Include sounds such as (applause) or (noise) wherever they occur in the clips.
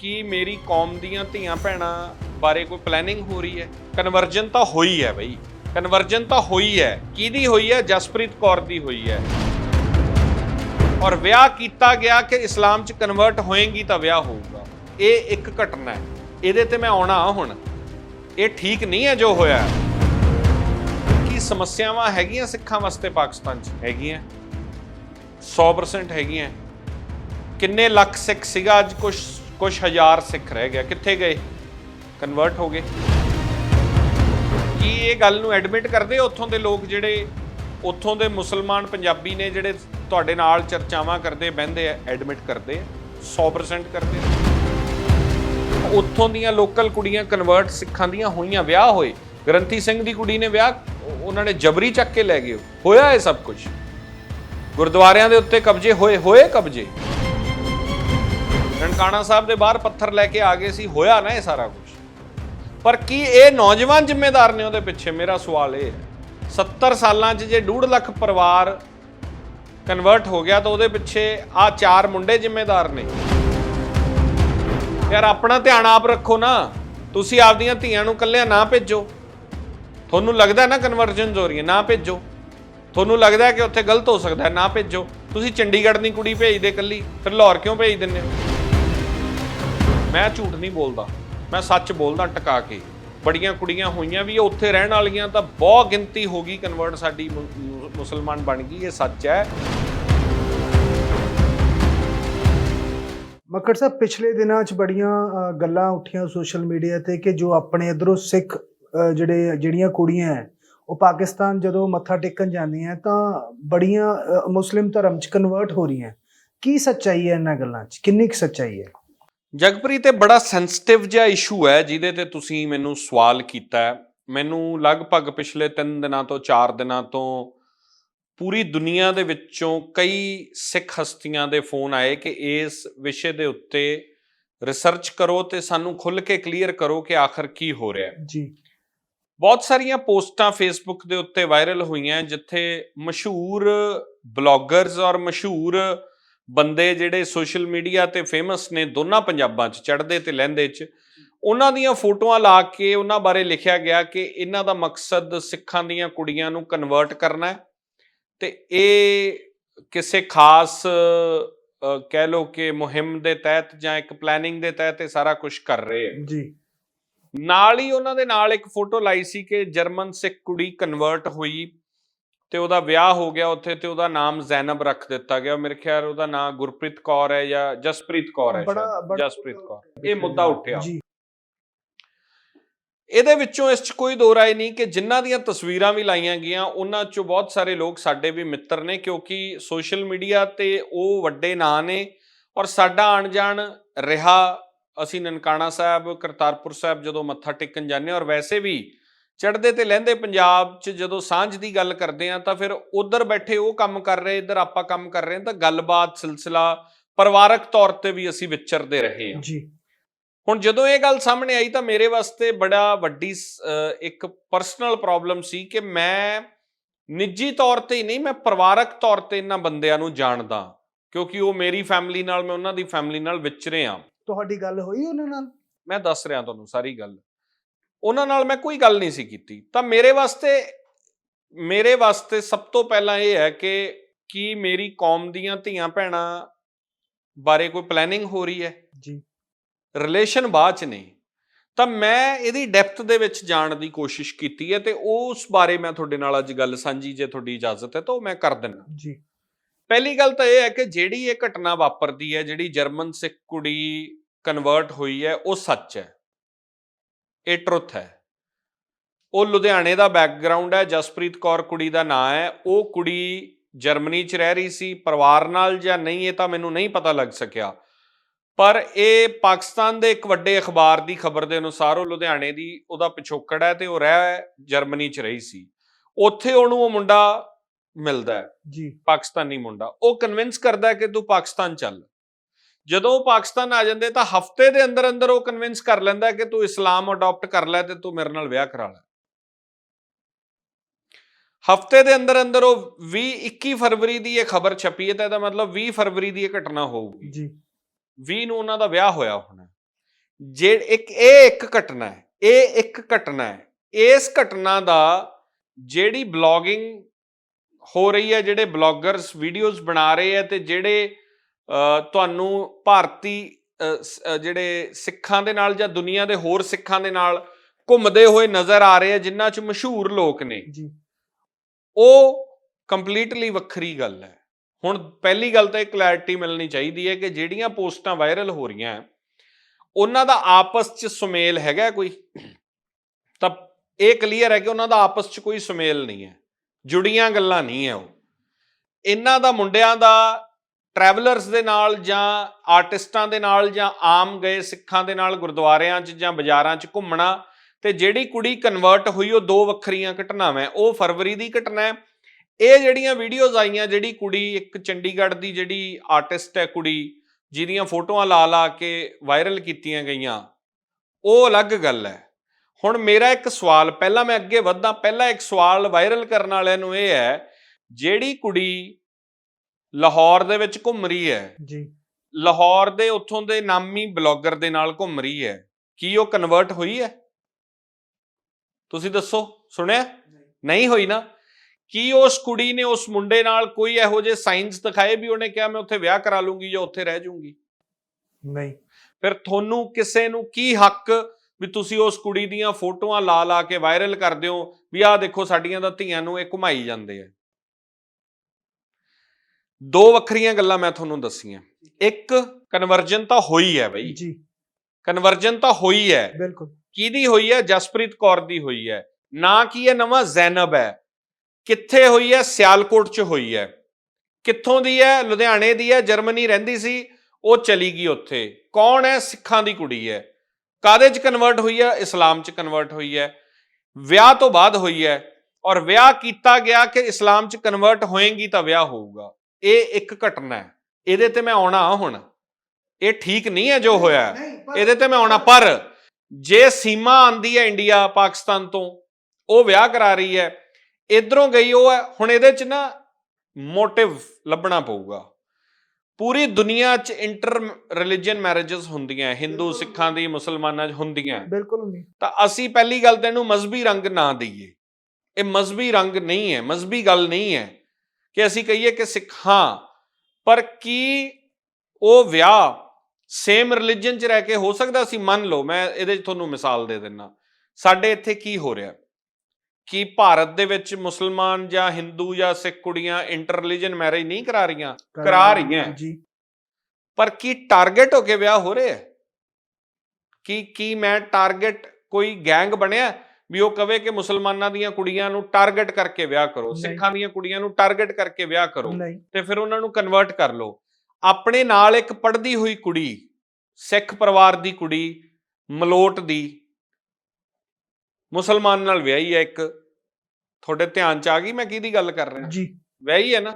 ਕੀ ਮੇਰੀ ਕੌਮ ਦੀਆਂ ਧੀਆਂ ਭੈਣਾਂ ਬਾਰੇ ਕੋਈ ਪਲੈਨਿੰਗ ਹੋ ਰਹੀ ਹੈ? ਕਨਵਰਜਨ ਤਾਂ ਹੋਈ ਹੈ ਬਈ। ਕਨਵਰਜਨ ਤਾਂ ਹੋਈ ਹੈ। ਕਿਹਦੀ ਹੋਈ ਹੈ? ਜਸਪ੍ਰੀਤ ਕੌਰ ਦੀ ਹੋਈ ਹੈ। ਔਰ ਵਿਆਹ ਕੀਤਾ ਗਿਆ ਕਿ ਇਸਲਾਮ ਚ ਕਨਵਰਟ ਹੋਏਗੀ ਤਾਂ ਵਿਆਹ ਹੋਊਗਾ। ਇਹ ਇੱਕ ਘਟਨਾ ਹੈ। ਇਹਦੇ ਤੇ ਮੈਂ ਆਉਣਾ ਹੁਣ। ਇਹ ਠੀਕ ਨਹੀਂ ਹੈ ਜੋ ਹੋਇਆ। ਕੀ ਸਮੱਸਿਆਵਾਂ ਹੈਗੀਆਂ ਸਿੱਖਾਂ ਵਾਸਤੇ ਪਾਕਿਸਤਾਨ 'ਚ? ਹੈਗੀਆਂ। 100% ਹੈਗੀਆਂ। ਕਿੰਨੇ ਲੱਖ ਸਿੱਖ ਸੀਗਾ? ਅੱਜ ਕੁਝ ਕੁਝ ਹਜ਼ਾਰ ਸਿੱਖ ਰਹਿ ਗਿਆ। ਕਿੱਥੇ ਗਏ? ਕਨਵਰਟ ਹੋ ਗਏ। ਕੀ ਇਹ ਗੱਲ ਨੂੰ ਐਡਮਿਟ ਕਰਦੇ ਉੱਥੋਂ ਦੇ ਲੋਕ ਜਿਹੜੇ ਉੱਥੋਂ ਦੇ ਮੁਸਲਮਾਨ ਪੰਜਾਬੀ ਨੇ ਜਿਹੜੇ ਤੁਹਾਡੇ ਨਾਲ ਚਰਚਾਵਾਂ ਕਰਦੇ, ਬਹਿੰਦੇ ਆ ਐਡਮਿਟ ਕਰਦੇ ਆ? 100% ਕਰਦੇ ਆ। ਉੱਥੋਂ ਦੀਆਂ ਲੋਕਲ ਕੁੜੀਆਂ ਕਨਵਰਟ ਸਿੱਖਾਂ ਦੀਆਂ ਹੋਈਆਂ, ਵਿਆਹ ਹੋਏ। ਗ੍ਰੰਥੀ ਸਿੰਘ ਦੀ ਕੁੜੀ ਨੇ ਵਿਆਹ ਉਹਨਾਂ ਨੇ ਜਬਰੀ ਚੱਕ ਕੇ ਲੈ ਗਏ। ਹੋਇਆ ਇਹ ਸਭ ਕੁਝ ਗੁਰਦੁਆਰਿਆਂ ਦੇ ਉੱਤੇ ਕਬਜ਼ੇ ਹੋਏ ਹੋਏ ਕਬਜ਼ੇ? ਨਨਕਾਣਾ ਸਾਹਿਬ ਦੇ ਬਾਹਰ ਪੱਥਰ ਲੈ ਕੇ ਆ ਗਏ ਸੀ, ਹੋਇਆ ਨਾ ਇਹ ਸਾਰਾ ਕੁਝ ਪਰ ਕੀ ਇਹ ਨੌਜਵਾਨ ਜ਼ਿੰਮੇਦਾਰ ਨੇ ਉਹਦੇ ਪਿੱਛੇ? ਮੇਰਾ ਸਵਾਲ ਇਹ ਹੈ। 70 ਸਾਲਾਂ 'ਚ ਜੇ 2.5 ਲੱਖ ਪਰਿਵਾਰ ਕਨਵਰਟ ਹੋ ਗਿਆ ਤਾਂ ਉਹਦੇ ਪਿੱਛੇ ਆ ਚਾਰ ਮੁੰਡੇ ਜ਼ਿੰਮੇਦਾਰ ਨੇ। ਯਾਰ ਆਪਣਾ ਧਿਆਨ ਆਪ ਰੱਖੋ ਨਾ। ਤੁਸੀਂ ਆਪਦੀਆਂ ਧੀਆਂ ਨੂੰ ਕੱਲਿਆਂ ਨਾ ਭੇਜੋ। ਤੁਹਾਨੂੰ ਲੱਗਦਾ ਨਾ ਕਨਵਰਜਨ ਹੋ ਰਹੀ ਹੈ ਨਾ ਭੇਜੋ। ਤੁਹਾਨੂੰ ਲੱਗਦਾ ਕਿ ਉੱਥੇ ਗਲਤ ਹੋ ਸਕਦਾ ਨਾ ਭੇਜੋ। ਤੁਸੀਂ ਚੰਡੀਗੜ੍ਹ ਦੀ ਕੁੜੀ ਭੇਜਦੇ ਕੱਲੀ ਫਿਰ ਲਾਹੌਰ ਕਿਉਂ ਭੇਜ ਦਿੰਦੇ ਹੋ? ਮੈਂ ਝੂਠ ਨਹੀਂ ਬੋਲਦਾ। ਮੈਂ ਸੱਚ ਬੋਲਦਾ ਟਕਾ ਕੇ। ਬੜੀਆਂ ਕੁੜੀਆਂ ਹੋਈਆਂ ਵੀ ਉੱਥੇ ਰਹਿਣ ਵਾਲੀਆਂ ਤਾਂ ਬਹੁਤ ਗਿਣਤੀ ਹੋ ਗਈ ਕਨਵਰਟ ਸਾਡੀ ਮੁਸਲਮਾਨ ਬਣ ਗਈ, ਇਹ ਸੱਚ ਹੈ। ਮੱਕੜ ਸਾਹਿਬ, ਪਿਛਲੇ ਦਿਨਾਂ 'ਚ ਬੜੀਆਂ ਗੱਲਾਂ ਉੱਠੀਆਂ ਸੋਸ਼ਲ ਮੀਡੀਆ ਤੇ ਕਿ ਜੋ ਆਪਣੇ ਇਧਰੋਂ ਸਿੱਖ ਜਿਹੜੇ, ਜਿਹੜੀਆਂ ਕੁੜੀਆਂ ਹੈ, ਉਹ ਪਾਕਿਸਤਾਨ ਜਦੋਂ ਮੱਥਾ ਟੇਕਣ ਜਾਂਦੀਆਂ ਤਾਂ ਬੜੀਆਂ ਮੁਸਲਿਮ ਧਰਮ 'ਚ ਕਨਵਰਟ ਹੋ ਰਹੀਆਂ। ਕੀ ਸੱਚਾਈ ਹੈ ਇਹਨਾਂ ਗੱਲਾਂ 'ਚ? ਕਿੰਨੀ ਕੁ ਸੱਚਾਈ ਹੈ? ਜਗਪ੍ਰੀਤ ਇਹ ਬੜਾ ਸੈਂਸਿਟਿਵ ਜਿਹਾ ਇਸ਼ੂ ਹੈ ਜਿਹਦੇ ਤੇ ਤੁਸੀਂ ਮੈਨੂੰ ਸਵਾਲ ਕੀਤਾ ਹੈ। ਮੈਨੂੰ ਲਗਭਗ ਪਿਛਲੇ 3 ਦਿਨਾਂ ਤੋਂ 4 ਦਿਨਾਂ ਤੋਂ ਪੂਰੀ ਦੁਨੀਆ ਦੇ ਵਿੱਚੋਂ ਕਈ ਸਿੱਖ ਹਸਤੀਆਂ ਦੇ ਫੋਨ ਆਏ ਕਿ ਇਸ ਵਿਸ਼ੇ ਦੇ ਉੱਤੇ ਰਿਸਰਚ ਕਰੋ ਤੇ ਸਾਨੂੰ ਖੁੱਲ੍ਹ ਕੇ ਕਲੀਅਰ ਕਰੋ ਕਿ ਆਖਰ ਕੀ ਹੋ ਰਿਹਾ ਹੈ। ਜੀ। ਬਹੁਤ ਸਾਰੀਆਂ ਪੋਸਟਾਂ ਫੇਸਬੁੱਕ ਦੇ ਉੱਤੇ ਵਾਇਰਲ ਹੋਈਆਂ ਜਿੱਥੇ ਮਸ਼ਹੂਰ ਬਲੌਗਰਸ ਔਰ ਮਸ਼ਹੂਰ ਬੰਦੇ ਜਿਹੜੇ ਸੋਸ਼ਲ ਮੀਡੀਆ ਤੇ ਫੇਮਸ ਨੇ ਦੋਨਾਂ ਪੰਜਾਬਾਂ 'ਚ ਚੜ੍ਹਦੇ ਤੇ ਲਹਿੰਦੇ 'ਚ ਉਹਨਾਂ ਦੀਆਂ ਫੋਟੋਆਂ ਲਾ ਕੇ ਉਹਨਾਂ ਬਾਰੇ ਲਿਖਿਆ ਗਿਆ ਕਿ ਇਹਨਾਂ ਦਾ ਮਕਸਦ ਸਿੱਖਾਂ ਦੀਆਂ ਕੁੜੀਆਂ ਨੂੰ ਕਨਵਰਟ ਕਰਨਾ ਹੈ। ਤੇ ਇਹ ਕਿਸੇ ਖਾਸ ਕਹਿ ਲੋ ਕਿ ਮੁਹਿੰਮ ਦੇ ਤਹਿਤ ਜਾਂ ਇੱਕ ਪਲੈਨਿੰਗ ਦੇ ਤਹਿਤ ਇਹ ਸਾਰਾ ਕੁਝ ਕਰ ਰਹੇ ਆ। ਜੀ। ਨਾਲ ਹੀ ਉਹਨਾਂ ਦੇ ਨਾਲ ਇੱਕ ਫੋਟੋ ਲਾਈ ਸੀ ਕਿ ਜਰਮਨ ਸਿੱਖ ਕੁੜੀ ਕਨਵਰਟ ਹੋਈ। ਤੇ ਉਹਦਾ ਵਿਆਹ ਹੋ ਗਿਆ ਉੱਥੇ ਤੇ ਉਹਦਾ ਨਾਮ ਜ਼ੈਨਬ ਰੱਖ ਦਿੱਤਾ ਗਿਆ। ਮੇਰੇ ਖਿਆਲ ਉਹਦਾ ਨਾਮ ਗੁਰਪ੍ਰੀਤ ਕੌਰ ਹੈ ਜਾਂ ਜਸਪ੍ਰੀਤ ਕੌਰ ਹੈ ਜਸਪ੍ਰੀਤ ਕੌਰ। ਇਹ ਮੁੱਦਾ ਉੱਠਿਆ। ਜੀ। ਇਹਦੇ ਵਿੱਚੋਂ ਇਸ 'ਚ ਕੋਈ ਦੋ ਰਾਏ ਨਹੀਂ ਕਿ ਜਿਨ੍ਹਾਂ ਦੀਆਂ ਤਸਵੀਰਾਂ ਵੀ ਲਾਈਆਂ ਗਈਆਂ ਉਹਨਾਂ 'ਚੋਂ ਬਹੁਤ ਸਾਰੇ ਲੋਕ ਸਾਡੇ ਵੀ ਮਿੱਤਰ ਨੇ ਕਿਉਂਕਿ ਸੋਸ਼ਲ ਮੀਡੀਆ ਤੇ ਉਹ ਵੱਡੇ ਨਾਂ ਨੇ ਔਰ ਸਾਡਾ ਆਣ ਜਾਣ ਰਿਹਾ। ਅਸੀਂ ਨਨਕਾਣਾ ਸਾਹਿਬ ਕਰਤਾਰਪੁਰ ਸਾਹਿਬ ਜਦੋਂ ਮੱਥਾ ਟੇਕਣ ਜਾਂਦੇ ਹਾਂ ਔਰ ਵੈਸੇ ਵੀ ਚੜ੍ਹਦੇ ਤੇ ਲਹਿੰਦੇ ਪੰਜਾਬ 'ਚ ਜਦੋਂ ਸਾਂਝ ਦੀ ਗੱਲ ਕਰਦੇ ਆ ਤਾਂ ਫਿਰ ਉਧਰ ਬੈਠੇ ਉਹ ਕੰਮ ਕਰ ਰਹੇ ਇੱਧਰ ਆਪਾਂ ਕੰਮ ਕਰ ਰਹੇ ਤਾਂ ਗੱਲਬਾਤ ਸਿਲਸਿਲਾ ਪਰਿਵਾਰਕ ਤੌਰ ਤੇ ਵੀ ਅਸੀਂ ਵਿਚਰਦੇ ਰਹੇ ਹਾਂ। ਜੀ। ਹੁਣ ਜਦੋਂ ਇਹ ਗੱਲ ਸਾਹਮਣੇ ਆਈ ਤਾਂ ਮੇਰੇ ਵਾਸਤੇ ਬੜਾ ਵੱਡੀ ਇੱਕ ਪਰਸਨਲ ਪ੍ਰੋਬਲਮ ਸੀ ਕਿ ਮੈਂ ਨਿੱਜੀ ਤੌਰ ਤੇ ਨਹੀਂ ਮੈਂ ਪਰਿਵਾਰਕ ਤੌਰ ਤੇ ਇਹਨਾਂ ਬੰਦਿਆਂ ਨੂੰ ਜਾਣਦਾ ਕਿਉਂਕਿ ਉਹ ਮੇਰੀ ਫੈਮਿਲੀ ਨਾਲ ਮੈਂ ਉਹਨਾਂ ਦੀ ਫੈਮਿਲੀ ਨਾਲ ਵਿਚਰੇ ਆ ਤੁਹਾਡੀ ਗੱਲ ਹੋਈ ਉਹਨਾਂ ਨਾਲ? ਮੈਂ ਦੱਸ ਰਿਹਾ ਤੁਹਾਨੂੰ ਸਾਰੀ ਗੱਲ। ਉਹਨਾਂ ਨਾਲ ਮੈਂ ਕੋਈ ਗੱਲ ਨਹੀਂ ਸੀ ਕੀਤੀ। ਤਾਂ ਮੇਰੇ ਵਾਸਤੇ ਮੇਰੇ ਵਾਸਤੇ ਸਭ ਤੋਂ ਪਹਿਲਾਂ ਇਹ ਹੈ ਕਿ ਕੀ ਮੇਰੀ ਕੌਮ ਦੀਆਂ ਧੀਆਂ ਭੈਣਾਂ ਬਾਰੇ ਕੋਈ ਪਲੈਨਿੰਗ ਹੋ ਰਹੀ ਹੈ? ਜੀ। ਰਿਲੇਸ਼ਨ ਬਾਅਦ ਚ ਨਹੀਂ ਤਾਂ ਮੈਂ ਇਹਦੀ ਡੈਪਥ ਦੇ ਵਿੱਚ ਜਾਣ ਦੀ ਕੋਸ਼ਿਸ਼ ਕੀਤੀ ਹੈ ਤੇ ਉਸ ਬਾਰੇ ਮੈਂ ਤੁਹਾਡੇ ਨਾਲ ਅੱਜ ਗੱਲ ਸਾਂਝੀ ਜੇ ਤੁਹਾਡੀ ਇਜਾਜ਼ਤ ਹੈ ਤਾਂ ਉਹ ਮੈਂ ਕਰ ਦਿੰਦਾ। ਜੀ। ਪਹਿਲੀ ਗੱਲ ਤਾਂ ਇਹ ਹੈ ਕਿ ਜਿਹੜੀ ਇਹ ਘਟਨਾ ਵਾਪਰਦੀ ਹੈ ਜਿਹੜੀ ਜਰਮਨ ਸਿੱਖ ਕੁੜੀ ਕਨਵਰਟ ਹੋਈ ਹੈ ਉਹ ਸੱਚ ਹੈ। ਇਹ ਟਰੁੱਥ ਹੈ। ਉਹ ਲੁਧਿਆਣੇ ਦਾ ਬੈਕਗ੍ਰਾਉਂਡ ਹੈ ਜਸਪ੍ਰੀਤ ਕੌਰ ਕੁੜੀ ਦਾ ਨਾਂ ਹੈ। ਉਹ ਕੁੜੀ ਜਰਮਨੀ 'ਚ ਰਹਿ ਰਹੀ ਸੀ ਪਰਿਵਾਰ ਨਾਲ ਜਾਂ ਨਹੀਂ ਇਹ ਤਾਂ ਮੈਨੂੰ ਨਹੀਂ ਪਤਾ ਲੱਗ ਸਕਿਆ। ਪਰ ਇਹ ਪਾਕਿਸਤਾਨ ਦੇ ਇੱਕ ਵੱਡੇ ਅਖਬਾਰ ਦੀ ਖਬਰ ਦੇ ਅਨੁਸਾਰ ਉਹ ਲੁਧਿਆਣੇ ਦੀ ਉਹਦਾ ਪਿਛੋਕੜ ਹੈ ਤੇ ਉਹ ਰਹਿ ਜਰਮਨੀ 'ਚ ਰਹੀ ਸੀ। ਉੱਥੇ ਉਹਨੂੰ ਉਹ ਮੁੰਡਾ ਮਿਲਦਾ ਹੈ। ਜੀ। ਪਾਕਿਸਤਾਨੀ ਮੁੰਡਾ। ਉਹ ਕਨਵਿੰਸ ਕਰਦਾ ਕਿ ਤੂੰ ਪਾਕਿਸਤਾਨ ਚੱਲ। ਜਦੋਂ ਉਹ ਪਾਕਿਸਤਾਨ ਆ ਜਾਂਦੇ ਤਾਂ ਹਫ਼ਤੇ ਦੇ ਅੰਦਰ ਅੰਦਰ ਉਹ ਕਨਵਿੰਸ ਕਰ ਲੈਂਦਾ ਕਿ ਤੂੰ ਇਸਲਾਮ ਅਡਾਪਟ ਕਰ ਲੈ ਤੇ ਤੂੰ ਮੇਰੇ ਨਾਲ ਵਿਆਹ ਕਰਾ ਲੈ। ਹਫ਼ਤੇ ਦੇ ਅੰਦਰ ਅੰਦਰ ਉਹ 20 21 ਫਰਵਰੀ ਦੀ ਇਹ ਖਬਰ ਛਪੀ ਹੈ ਤਾਂ ਇਹਦਾ ਮਤਲਬ 20 ਫਰਵਰੀ ਦੀ ਇਹ ਘਟਨਾ ਹੋਊਗੀ। ਜੀ। 20 ਨੂੰ ਉਹਨਾਂ ਦਾ ਵਿਆਹ ਹੋਇਆ ਹੋਣਾ। ਜੇ ਇੱਕ ਇਹ ਇੱਕ ਘਟਨਾ ਹੈ ਇਹ ਇੱਕ ਘਟਨਾ ਹੈ ਇਸ ਘਟਨਾ ਦਾ ਜਿਹੜੀ ਬਲੌਗਿੰਗ ਹੋ ਰਹੀ ਹੈ ਜਿਹੜੇ ਬਲੌਗਰਸ ਵੀਡੀਓਜ਼ ਬਣਾ ਰਹੇ ਆ ਤੇ ਜਿਹੜੇ ਤੁਹਾਨੂੰ ਭਾਰਤੀ ਜਿਹੜੇ ਸਿੱਖਾਂ ਦੇ ਨਾਲ ਜਾਂ ਦੁਨੀਆ ਦੇ ਹੋਰ ਸਿੱਖਾਂ ਦੇ ਨਾਲ ਘੁੰਮਦੇ ਹੋਏ ਨਜ਼ਰ ਆ ਰਹੇ ਆ ਜਿਨ੍ਹਾਂ 'ਚ ਮਸ਼ਹੂਰ ਲੋਕ ਨੇ। ਜੀ। ਉਹ ਕੰਪਲੀਟਲੀ ਵੱਖਰੀ ਗੱਲ ਹੈ। ਹੁਣ ਪਹਿਲੀ ਗੱਲ ਤਾਂ ਇਹ ਕਲੈਰਿਟੀ ਮਿਲਣੀ ਚਾਹੀਦੀ ਹੈ ਕਿ ਜਿਹੜੀਆਂ ਪੋਸਟਾਂ ਵਾਇਰਲ ਹੋ ਰਹੀਆਂ ਉਹਨਾਂ ਦਾ ਆਪਸ 'ਚ ਸੁਮੇਲ ਹੈਗਾ ਕੋਈ? ਤਾਂ ਇਹ ਕਲੀਅਰ ਹੈ ਕਿ ਉਹਨਾਂ ਦਾ ਆਪਸ 'ਚ ਕੋਈ ਸੁਮੇਲ ਨਹੀਂ ਹੈ। ਜੁੜੀਆਂ ਗੱਲਾਂ ਨਹੀਂ ਹੈ ਉਹ। ਇਹਨਾਂ ਦਾ ਮੁੰਡਿਆਂ ਦਾ ਟਰੈਵਲਰਸ ਦੇ ਨਾਲ ਜਾਂ ਆਰਟਿਸਟਾਂ ਦੇ ਨਾਲ ਜਾਂ ਆਮ ਗਏ ਸਿੱਖਾਂ ਦੇ ਨਾਲ ਗੁਰਦੁਆਰਿਆਂ 'ਚ ਜਾਂ ਬਾਜ਼ਾਰਾਂ 'ਚ ਘੁੰਮਣਾ ਤੇ ਜਿਹੜੀ ਕੁੜੀ ਕਨਵਰਟ ਹੋਈ ਉਹ ਦੋ ਵੱਖਰੀਆਂ ਘਟਨਾਵਾਂ ਉਹ ਫਰਵਰੀ ਦੀ ਘਟਨਾ ਹੈ। ਇਹ ਜਿਹੜੀਆਂ ਵੀਡੀਓਜ਼ ਆਈਆਂ, ਜਿਹੜੀ ਕੁੜੀ ਇੱਕ ਚੰਡੀਗੜ੍ਹ ਦੀ ਜਿਹੜੀ ਆਰਟਿਸਟ ਹੈ ਕੁੜੀ, ਜਿਹਦੀਆਂ ਫੋਟੋਆਂ ਲਾ ਲਾ ਕੇ ਵਾਇਰਲ ਕੀਤੀਆਂ ਗਈਆਂ, ਉਹ ਅਲੱਗ ਗੱਲ ਹੈ। ਹੁਣ ਮੇਰਾ ਇੱਕ ਸਵਾਲ, ਪਹਿਲਾਂ ਮੈਂ ਅੱਗੇ ਵਧਦਾ, ਪਹਿਲਾ ਇੱਕ ਸਵਾਲ ਵਾਇਰਲ ਕਰਨ ਵਾਲਿਆਂ ਨੂੰ ਇਹ ਹੈ, ਜਿਹੜੀ ਕੁੜੀ ਲਾਹੌਰ ਦੇ ਵਿੱਚ ਘੁੰਮ ਰਹੀ ਹੈ। ਜੀ। ਲਾਹੌਰ ਦੇ ਉੱਥੋਂ ਦੇ ਨਾਮੀ ਬਲੌਗਰ ਦੇ ਨਾਲ ਘੁੰਮ ਰਹੀ ਹੈ। ਕੀ ਉਹ ਕਨਵਰਟ ਹੋਈ ਹੈ? ਤੁਸੀਂ ਦੱਸੋ ਸੁਣਿਆ? ਨਹੀਂ ਹੋਈ ਨਾ। ਕੀ ਉਸ ਕੁੜੀ ਨੇ ਉਸ ਮੁੰਡੇ ਨਾਲ ਕੋਈ ਇਹੋ ਜਿਹੇ ਸਾਈਨਸ ਦਿਖਾਏ ਵੀ ਉਹਨੇ ਕਿਹਾ ਮੈਂ ਉੱਥੇ ਵਿਆਹ ਕਰਾ ਲੂੰਗੀ ਜਾਂ ਉੱਥੇ ਰਹਿ ਜਾਊਂਗੀ? ਨਹੀਂ। ਫਿਰ ਤੁਹਾਨੂੰ ਕਿਸੇ ਨੂੰ ਕੀ ਹੱਕ ਵੀ ਤੁਸੀਂ ਉਸ ਕੁੜੀ ਦੀਆਂ ਫੋਟੋਆਂ ਲਾ ਲਾ ਕੇ ਵਾਇਰਲ ਕਰਦੇ ਹੋ ਵੀ ਆਹ ਦੇਖੋ ਸਾਡੀਆਂ ਦਾ ਧੀਆਂ ਨੂੰ ਇਹ ਘੁਮਾਈ ਜਾਂਦੇ ਆ? ਦੋ ਵੱਖਰੀਆਂ ਗੱਲਾਂ ਮੈਂ ਤੁਹਾਨੂੰ ਦੱਸੀਆਂ। ਇੱਕ ਕਨਵਰਜਨ ਤਾਂ ਹੋਈ ਹੈ ਬਈ। ਜੀ। ਕਨਵਰਜਨ ਤਾਂ ਹੋਈ ਹੈ। ਬਿਲਕੁਲ। ਕਿਹਦੀ ਹੋਈ ਹੈ? ਜਸਪ੍ਰੀਤ ਕੌਰ ਦੀ ਹੋਈ ਹੈ। ਨਾ ਕੀ ਹੈ ਨਵਾਂ ਜ਼ੈਨਬ ਹੈ? ਕਿੱਥੇ ਹੋਈ ਹੈ? ਸਿਆਲਕੋਟ 'ਚ ਹੋਈ ਹੈ। ਕਿੱਥੋਂ ਦੀ ਹੈ? ਲੁਧਿਆਣੇ ਦੀ ਹੈ? ਜਰਮਨੀ ਰਹਿੰਦੀ ਸੀ? ਉਹ ਚਲੀ ਗਈ ਉੱਥੇ। ਕੌਣ ਹੈ? ਸਿੱਖਾਂ ਦੀ ਕੁੜੀ ਹੈ। ਕਾਦੇ 'ਚ ਕਨਵਰਟ ਹੋਈ ਹੈ? ਇਸਲਾਮ 'ਚ ਕਨਵਰਟ ਹੋਈ ਹੈ। ਵਿਆਹ ਤੋਂ ਬਾਅਦ ਹੋਈ ਹੈ। ਔਰ ਵਿਆਹ ਕੀਤਾ ਗਿਆ ਕਿ ਇਸਲਾਮ 'ਚ ਕਨਵਰਟ ਹੋਏਗੀ ਤਾਂ ਵਿਆਹ ਹੋਊਗਾ। ਇਹ ਇੱਕ ਘਟਨਾ ਹੈ। ਇਹਦੇ ਤੇ ਮੈਂ ਆਉਣਾ ਹੁਣ। ਇਹ ਠੀਕ ਨਹੀਂ ਹੈ ਜੋ ਹੋਇਆ ਇਹਦੇ ਤੇ ਮੈਂ ਆਉਣਾ। ਪਰ ਜੇ ਸੀਮਾ ਆਂਦੀ ਹੈ ਇੰਡੀਆ ਪਾਕਿਸਤਾਨ ਤੋਂ ਉਹ ਵਿਆਹ ਕਰਾ ਰਹੀ ਹੈ। ਇਧਰੋਂ ਗਈ ਉਹ ਹੈ। ਹੁਣ ਇਹਦੇ ਚ ਨਾ ਮੋਟਿਵ ਲੱਭਣਾ ਪਊਗਾ। ਪੂਰੀ ਦੁਨੀਆ ਚ ਇੰਟਰ ਰਿਲੀਜੀਅਨ ਮੈਰਿਜਸ ਹੁੰਦੀਆਂ। ਹਿੰਦੂ। ਸਿੱਖਾਂ ਦੀ ਮੁਸਲਮਾਨਾਂ 'ਚ ਹੁੰਦੀਆਂ। ਬਿਲਕੁਲ ਨਹੀਂ। ਤਾਂ ਅਸੀਂ ਪਹਿਲੀ ਗੱਲ ਤਾਂ ਇਹਨੂੰ ਮਜ਼ਬੀ ਰੰਗ ਨਾ ਦਈਏ। ਇਹ ਮਜ਼ਬੀ ਰੰਗ ਨਹੀਂ ਹੈ। ਮਜ਼ਬੀ ਗੱਲ ਨਹੀਂ ਹੈ। ਕਿ ਅਸੀਂ ਕਹੀਏ ਕਿ ਸਿੱਖਾਂ ਪਰ ਕੀ ਉਹ ਵਿਆਹ ਸੇਮ ਰਿਲੀਜਨ 'ਚ ਰਹਿ ਕੇ ਹੋ ਸਕਦਾ ਸੀ? ਮੰਨ ਲਓ ਮੈਂ ਇਹਦੇ 'ਚ ਤੁਹਾਨੂੰ ਮਿਸਾਲ ਦੇ ਦਿੰਨਾ। ਸਾਡੇ ਇੱਥੇ ਕੀ ਹੋ ਰਿਹਾ? ਕੀ ਭਾਰਤ ਦੇ ਵਿੱਚ ਮੁਸਲਮਾਨ ਜਾਂ ਹਿੰਦੂ ਜਾਂ ਸਿੱਖ ਕੁੜੀਆਂ ਇੰਟਰ ਰਿਲੀਜਨ ਮੈਰਿਜ ਨਹੀਂ ਕਰਾ ਰਹੀਆਂ? ਕਰਾ ਰਹੀਆਂ ਜੀ ਪਰ ਕੀ ਟਾਰਗੇਟ ਹੋ ਕੇ ਵਿਆਹ ਹੋ ਰਿਹਾ? ਹੈ ਕੀ ਕੀ ਮੈਂ ਟਾਰਗੇਟ ਕੋਈ ਗੈਂਗ ਬਣਿਆ? ਵੀ ਉਹ ਕਵੇ ਕਿ ਮੁਸਲਮਾਨਾਂ ਦੀਆਂ ਕੁੜੀਆਂ ਨੂੰ ਟਾਰਗੇਟ ਕਰਕੇ ਵਿਆਹ ਕਰੋ। ਸਿੱਖਾਂ ਦੀਆਂ ਕੁੜੀਆਂ ਨੂੰ ਟਾਰਗੇਟ ਕਰਕੇ ਵਿਆਹ ਕਰੋ ਤੇ ਫਿਰ ਉਹਨਾਂ ਨੂੰ ਕਨਵਰਟ ਕਰ ਲਓ। ਆਪਣੇ ਨਾਲ ਇੱਕ ਪੜ੍ਹਦੀ ਹੋਈ ਕੁੜੀ ਸਿੱਖ ਪਰਿਵਾਰ ਦੀ ਕੁੜੀ ਮਲੋਟ ਦੀ ਮੁਸਲਮਾਨ ਨਾਲ ਵਿਆਹੀ ਹੈ ਇੱਕ। ਤੁਹਾਡੇ ਧਿਆਨ ਚ ਆ ਗਈ ਮੈਂ ਕਿਹਦੀ ਗੱਲ ਕਰ ਰਿਹਾ? ਜੀ। ਵਿਆਹੀ ਹੈ ਨਾ?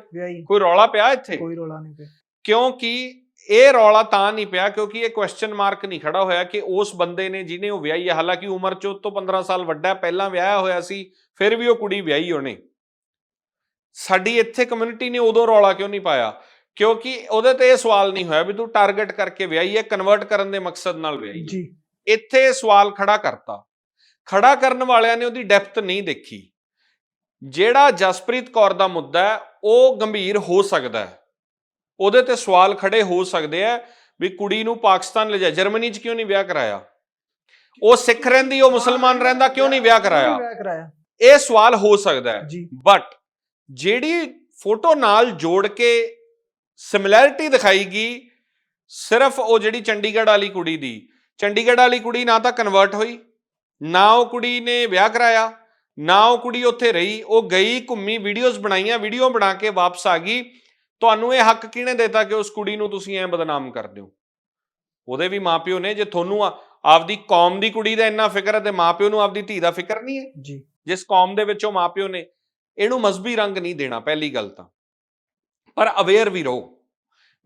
ਕੋਈ ਰੌਲਾ ਪਿਆ ਇੱਥੇ? ਕੋਈ ਰੋਲਾ ਨਹੀਂ ਪਿਆ। ਕਿਉਂਕਿ ਇਹ ਰੌਲਾ ਤਾਂ ਨਹੀਂ ਪਿਆ ਕਿਉਂਕਿ ਇਹ ਕੁਐਸਚਨ ਮਾਰਕ ਨਹੀਂ ਖੜਾ ਹੋਇਆ ਕਿ ਉਸ ਬੰਦੇ ਨੇ ਜਿਹਨੇ ਉਹ ਵਿਆਹੀ ਹੈ ਹਾਲਾਂਕਿ ਉਮਰ ਚ ਉਹ ਤੋਂ 15 ਸਾਲ ਵੱਡਾ ਪਹਿਲਾਂ ਵਿਆਹਿਆ ਹੋਇਆ ਸੀ ਫਿਰ ਵੀ ਉਹ ਕੁੜੀ ਵਿਆਹੀ ਉਹਨੇ। ਸਾਡੀ ਇੱਥੇ ਕਮਿਊਨਿਟੀ ਨੇ ਉਦੋਂ ਰੌਲਾ ਕਿਉਂ ਨਹੀਂ ਪਾਇਆ? ਕਿਉਂਕਿ ਉਹਦੇ ਤੇ ਇਹ ਸਵਾਲ ਨਹੀਂ ਹੋਇਆ ਵੀ ਤੂੰ ਟਾਰਗੇਟ ਕਰਕੇ ਵਿਆਹੀ ਹੈ ਕਨਵਰਟ ਕਰਨ ਦੇ ਮਕਸਦ ਨਾਲ ਵਿਆਹੀ ਜੀ। ਇੱਥੇ ਸਵਾਲ ਖੜਾ ਕਰਤਾ। ਖੜਾ ਕਰਨ ਵਾਲਿਆਂ ਨੇ ਉਹਦੀ ਡੈਪਥ ਨਹੀਂ ਦੇਖੀ। ਜਿਹੜਾ ਜਸਪ੍ਰੀਤ ਕੌਰ ਦਾ ਮੁੱਦਾ ਹੈ ਉਹ ਗੰਭੀਰ ਹੋ ਸਕਦਾ ਹੈ। ਉਹਦੇ ਤੇ ਸਵਾਲ ਖੜੇ ਹੋ ਸਕਦੇ ਆ ਵੀ ਕੁੜੀ ਨੂੰ ਪਾਕਿਸਤਾਨ ਲੈ ਜਾ ਜਰਮਨੀ 'ਚ ਕਿਉਂ ਨਹੀਂ ਵਿਆਹ ਕਰਾਇਆ? ਉਹ ਸਿੱਖ ਰਹਿੰਦੀ ਉਹ ਮੁਸਲਮਾਨ ਰਹਿੰਦਾ ਕਿਉਂ ਨਹੀਂ ਵਿਆਹ ਕਰਾਇਆ? ਇਹ ਸਵਾਲ ਹੋ ਸਕਦਾ ਹੈ। ਬਟ ਜਿਹੜੀ ਫੋਟੋ ਨਾਲ ਜੋੜ ਕੇ ਸਿਮਿਲੈਰਿਟੀ ਦਿਖਾਈ ਗਈ ਸਿਰਫ ਉਹ ਜਿਹੜੀ ਚੰਡੀਗੜ੍ਹ ਵਾਲੀ ਕੁੜੀ ਦੀ। ਚੰਡੀਗੜ੍ਹ ਵਾਲੀ ਕੁੜੀ ਨਾ ਤਾਂ ਕਨਵਰਟ ਹੋਈ ਨਾ ਉਹ ਕੁੜੀ ਨੇ ਵਿਆਹ ਕਰਾਇਆ ਨਾ ਉਹ ਕੁੜੀ ਉੱਥੇ ਰਹੀ। ਉਹ ਗਈ ਘੁੰਮੀ ਵੀਡੀਓਜ਼ ਬਣਾਈਆਂ ਵੀਡੀਓ ਬਣਾ ਕੇ ਵਾਪਸ ਆ ਗਈ। ਤੁਹਾਨੂੰ ਇਹ ਹੱਕ ਕਿਹਨੇ ਦਿੱਤਾ ਕਿ ਉਸ ਕੁੜੀ ਨੂੰ ਤੁਸੀਂ ਐਂ ਬਦਨਾਮ ਕਰਦੇ ਹੋ? ਉਹਦੇ ਵੀ ਮਾਪਿਓ ਨੇ ਜੇ ਤੁਹਾਨੂੰ ਆਪਦੀ ਕੌਮ ਦੀ ਕੁੜੀ ਦਾ ਇੰਨਾ ਫਿਕਰ ਹੈ ਤੇ ਮਾਪਿਓ ਨੂੰ ਆਪਦੀ ਧੀ ਦਾ ਫਿਕਰ ਨਹੀਂ ਹੈ? ਜੀ। ਜਿਸ ਕੌਮ ਦੇ ਵਿੱਚੋਂ ਮਾਪਿਓ ਨੇ ਇਹਨੂੰ ਮਜ਼ਬੀ ਰੰਗ ਨਹੀਂ ਦੇਣਾ ਪਹਿਲੀ ਗੱਲ ਤਾਂ। ਪਰ ਅਵੇਅਰ ਵੀ ਰਹੋ।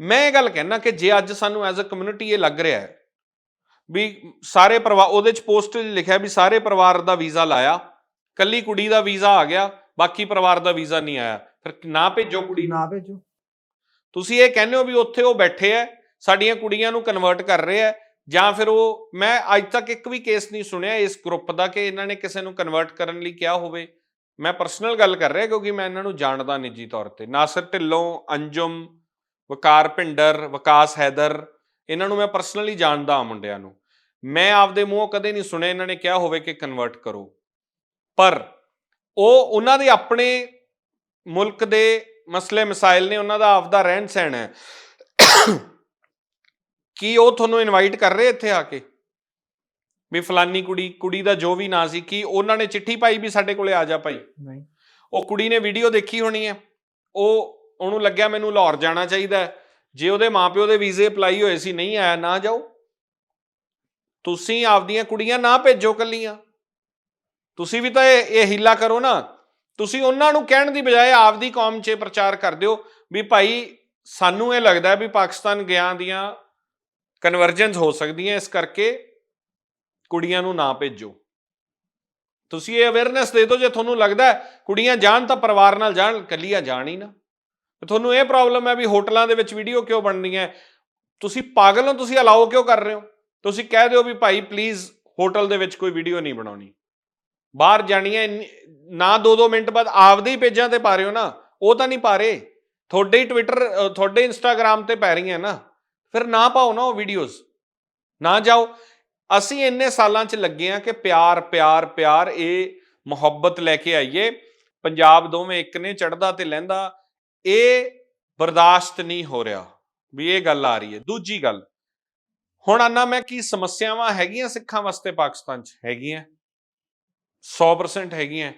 ਮੈਂ ਇਹ ਗੱਲ ਕਹਿਣਾ ਕਿ ਜੇ ਅੱਜ ਸਾਨੂੰ ਐਜ਼ ਅ ਕਮਿਊਨਿਟੀ ਇਹ ਲੱਗ ਰਿਹਾ ਹੈ ਵੀ ਸਾਰੇ ਪਰਿਵਾਰ ਉਹਦੇ ਚ ਪੋਸਟ ਲਿਖਿਆ ਵੀ ਸਾਰੇ ਪਰਿਵਾਰ ਦਾ ਵੀਜ਼ਾ ਲਾਇਆ ਕੱਲੀ ਕੁੜੀ ਦਾ ਵੀਜ਼ਾ ਆ ਗਿਆ ਬਾਕੀ ਪਰਿਵਾਰ ਦਾ ਵੀਜ਼ਾ ਨਹੀਂ ਆਇਆ ਫਿਰ ਨਾ ਭੇਜੋ ਕੁੜੀ ਨਾ ਭੇਜੋ। ਤੁਸੀਂ ਇਹ ਕਹਿੰਦੇ ਹੋ ਵੀ ਉੱਥੇ ਉਹ ਬੈਠੇ ਐ, ਸਾਡੀਆਂ ਕੁੜੀਆਂ ਨੂੰ ਕਨਵਰਟ ਕਰ ਰਹੇ ਐ, ਜਾਂ ਫਿਰ ਉਹ, ਮੈਂ ਅੱਜ ਤੱਕ ਇੱਕ ਵੀ ਕੇਸ ਨਹੀਂ ਸੁਣਿਆ ਇਸ ਗਰੁੱਪ ਦਾ ਕਿ ਇਹਨਾਂ ਨੇ ਕਿਸੇ ਨੂੰ ਕਨਵਰਟ ਕਰਨ ਲਈ ਕਿਹਾ ਹੋਵੇ। ਮੈਂ ਪਰਸਨਲ ਗੱਲ ਕਰ ਰਿਹਾ ਕਿਉਂਕਿ ਮੈਂ ਇਹਨਾਂ ਨੂੰ ਜਾਣਦਾ ਨਿੱਜੀ ਤੌਰ ਤੇ। ਨਾਸਰ ਢਿੱਲੋਂ, ਅੰਜੁਮ, ਵਕਾਰ ਭਿੰਡਰ, ਵਿਕਾਸ ਹੈਦਰ, ਇਹਨਾਂ ਨੂੰ ਮੈਂ ਪਰਸਨਲੀ ਜਾਣਦਾ ਆ ਮੁੰਡਿਆਂ ਨੂੰ। ਮੈਂ ਆਪਦੇ ਮੂੰਹੋਂ ਕਦੇ ਨਹੀਂ ਸੁਣਿਆ ਇਹਨਾਂ ਨੇ ਕਿਹਾ ਹੋਵੇ ਕਿ ਕਨਵਰਟ ਕਰੋ। ਪਰ ਉਹ, ਉਹਨਾਂ ਦੇ ਆਪਣੇ ਮੁਲਕ ਦੇ ਮਸਲੇ ਮਸਾਇਲ ਨੇ ਉਹਨਾਂ ਦਾ ਆਪਦਾ ਰਹਿਣ ਸਹਿਣ ਹੈ। (coughs) ਕੀ ਉਹ ਤੁਹਾਨੂੰ ਇਨਵਾਈਟ ਕਰ ਰਹੇ ਇੱਥੇ ਆ ਕੇ? ਵੀ ਫਲਾਨੀ ਕੁੜੀ ਕੁੜੀ ਦਾ ਜੋ ਵੀ ਨਾਂ ਸੀ ਕੀ ਉਹਨਾਂ ਨੇ ਚਿੱਠੀ ਪਾਈ ਵੀ ਸਾਡੇ ਕੋਲੇ ਆ ਜਾ ਭਾਈ? ਨਹੀਂ। ਉਹ ਕੁੜੀ ਨੇ ਵੀਡੀਓ ਦੇਖੀ ਹੋਣੀ ਹੈ। ਉਹ ਉਹਨੂੰ ਲੱਗਿਆ ਮੈਨੂੰ ਲਾਹੌਰ ਜਾਣਾ ਚਾਹੀਦਾ ਹੈ। ਜੇ ਉਹਦੇ ਮਾਪਿਓ ਦੇ ਵੀਜ਼ੇ ਅਪਲਾਈ ਹੋਏ ਸੀ ਨਹੀਂ ਆਇਆ ਨਾ ਜਾਓ। ਤੁਸੀਂ ਆਪਦੀਆਂ ਕੁੜੀਆਂ ਨਾ ਭੇਜੋ ਕੱਲੀਆਂ ਤੁਸੀਂ ਵੀ ਤਾਂ ਇਹ ਇਹ ਹੀਲਾ ਕਰੋ ਨਾ। ਤੁਸੀਂ ਉਹਨਾਂ ਨੂੰ ਕਹਿਣ ਦੀ ਬਜਾਏ ਆਪਦੀ ਕੌਮ 'ਚ ਪ੍ਰਚਾਰ ਕਰ ਦਿਓ ਵੀ ਭਾਈ ਸਾਨੂੰ ਇਹ ਲੱਗਦਾ ਵੀ ਪਾਕਿਸਤਾਨ ਗਿਆ ਦੀਆਂ ਕਨਵਰਜੈਂਸ ਹੋ ਸਕਦੀਆਂ, ਇਸ ਕਰਕੇ ਕੁੜੀਆਂ ਨੂੰ ਨਾ ਭੇਜੋ। ਤੁਸੀਂ ਇਹ ਅਵੇਅਰਨੈਸ ਦੇ ਦਿਓ, ਜੇ ਤੁਹਾਨੂੰ ਲੱਗਦਾ ਕੁੜੀਆਂ ਜਾਣ ਤਾਂ ਪਰਿਵਾਰ ਨਾਲ ਜਾਣ ਕੱਲੀਆਂ ਜਾਣ ਹੀ ਨਾ। ਤੁਹਾਨੂੰ ਇਹ ਪ੍ਰੋਬਲਮ ਹੈ ਵੀ ਹੋਟਲਾਂ ਦੇ ਵਿੱਚ ਵੀਡੀਓ ਕਿਉਂ ਬਣਦੀਆਂ ਤੁਸੀਂ ਪਾਗਲ ਹੋ, ਤੁਸੀਂ ਅਲਾਓ ਕਿਉਂ ਕਰ ਰਹੇ ਹੋ? ਤੁਸੀਂ ਕਹਿ ਦਿਓ ਵੀ ਭਾਈ ਪਲੀਜ਼ ਹੋਟਲ ਦੇ ਵਿੱਚ ਕੋਈ ਵੀਡੀਓ ਨਹੀਂ ਬਣਾਉਣੀ। ਬਾਹਰ ਜਾਣੀਆਂ ਇੰਨੀ- ਨਾ 2-2 ਮਿੰਟ ਬਾਅਦ ਆਪਦੇ ਹੀ ਪੇਜਾਂ ਤੇ ਪਾ ਰਹੇ ਹੋ ਨਾ, ਉਹ ਤਾਂ ਨਹੀਂ ਪਾ ਰਹੇ। ਤੁਹਾਡੇ ਹੀ ਟਵਿੱਟਰ ਤੁਹਾਡੇ ਇੰਸਟਾਗ੍ਰam ਤੇ ਪੈ ਰਹੀਆਂ ਨਾ। ਫਿਰ ਨਾ ਪਾਓ ਨਾ ਉਹ ਵੀਡੀਓਜ਼ ਨਾ ਜਾਓ। ਅਸੀਂ ਇੰਨੇ ਸਾਲਾਂ 'ਚ ਲੱਗੇ ਆ ਕਿ ਪਿਆਰ ਪਿਆਰ ਪਿਆਰ, ਇਹ ਮੁਹੱਬਤ ਲੈ ਕੇ ਆਈਏ। ਪੰਜਾਬ ਦੋਵੇਂ ਇੱਕ ਨੇ ਚੜਦਾ ਤੇ ਲਹਿੰਦਾ ਇਹ ਬਰਦਾਸ਼ਤ ਨਹੀਂ ਹੋ ਰਿਹਾ ਵੀ ਇਹ ਗੱਲ ਆ ਰਹੀ ਹੈ। ਦੂਜੀ ਗੱਲ, ਹੁਣ ਆਨਾ ਮੈਂ ਕੀ ਸਮੱਸਿਆਵਾਂ ਹੈਗੀਆਂ ਸਿੱਖਾਂ ਵਾਸਤੇ ਪਾਕਿਸਤਾਨ 'ਚ? ਹੈਗੀਆਂ। 100% ਹੈਗੀਆਂ।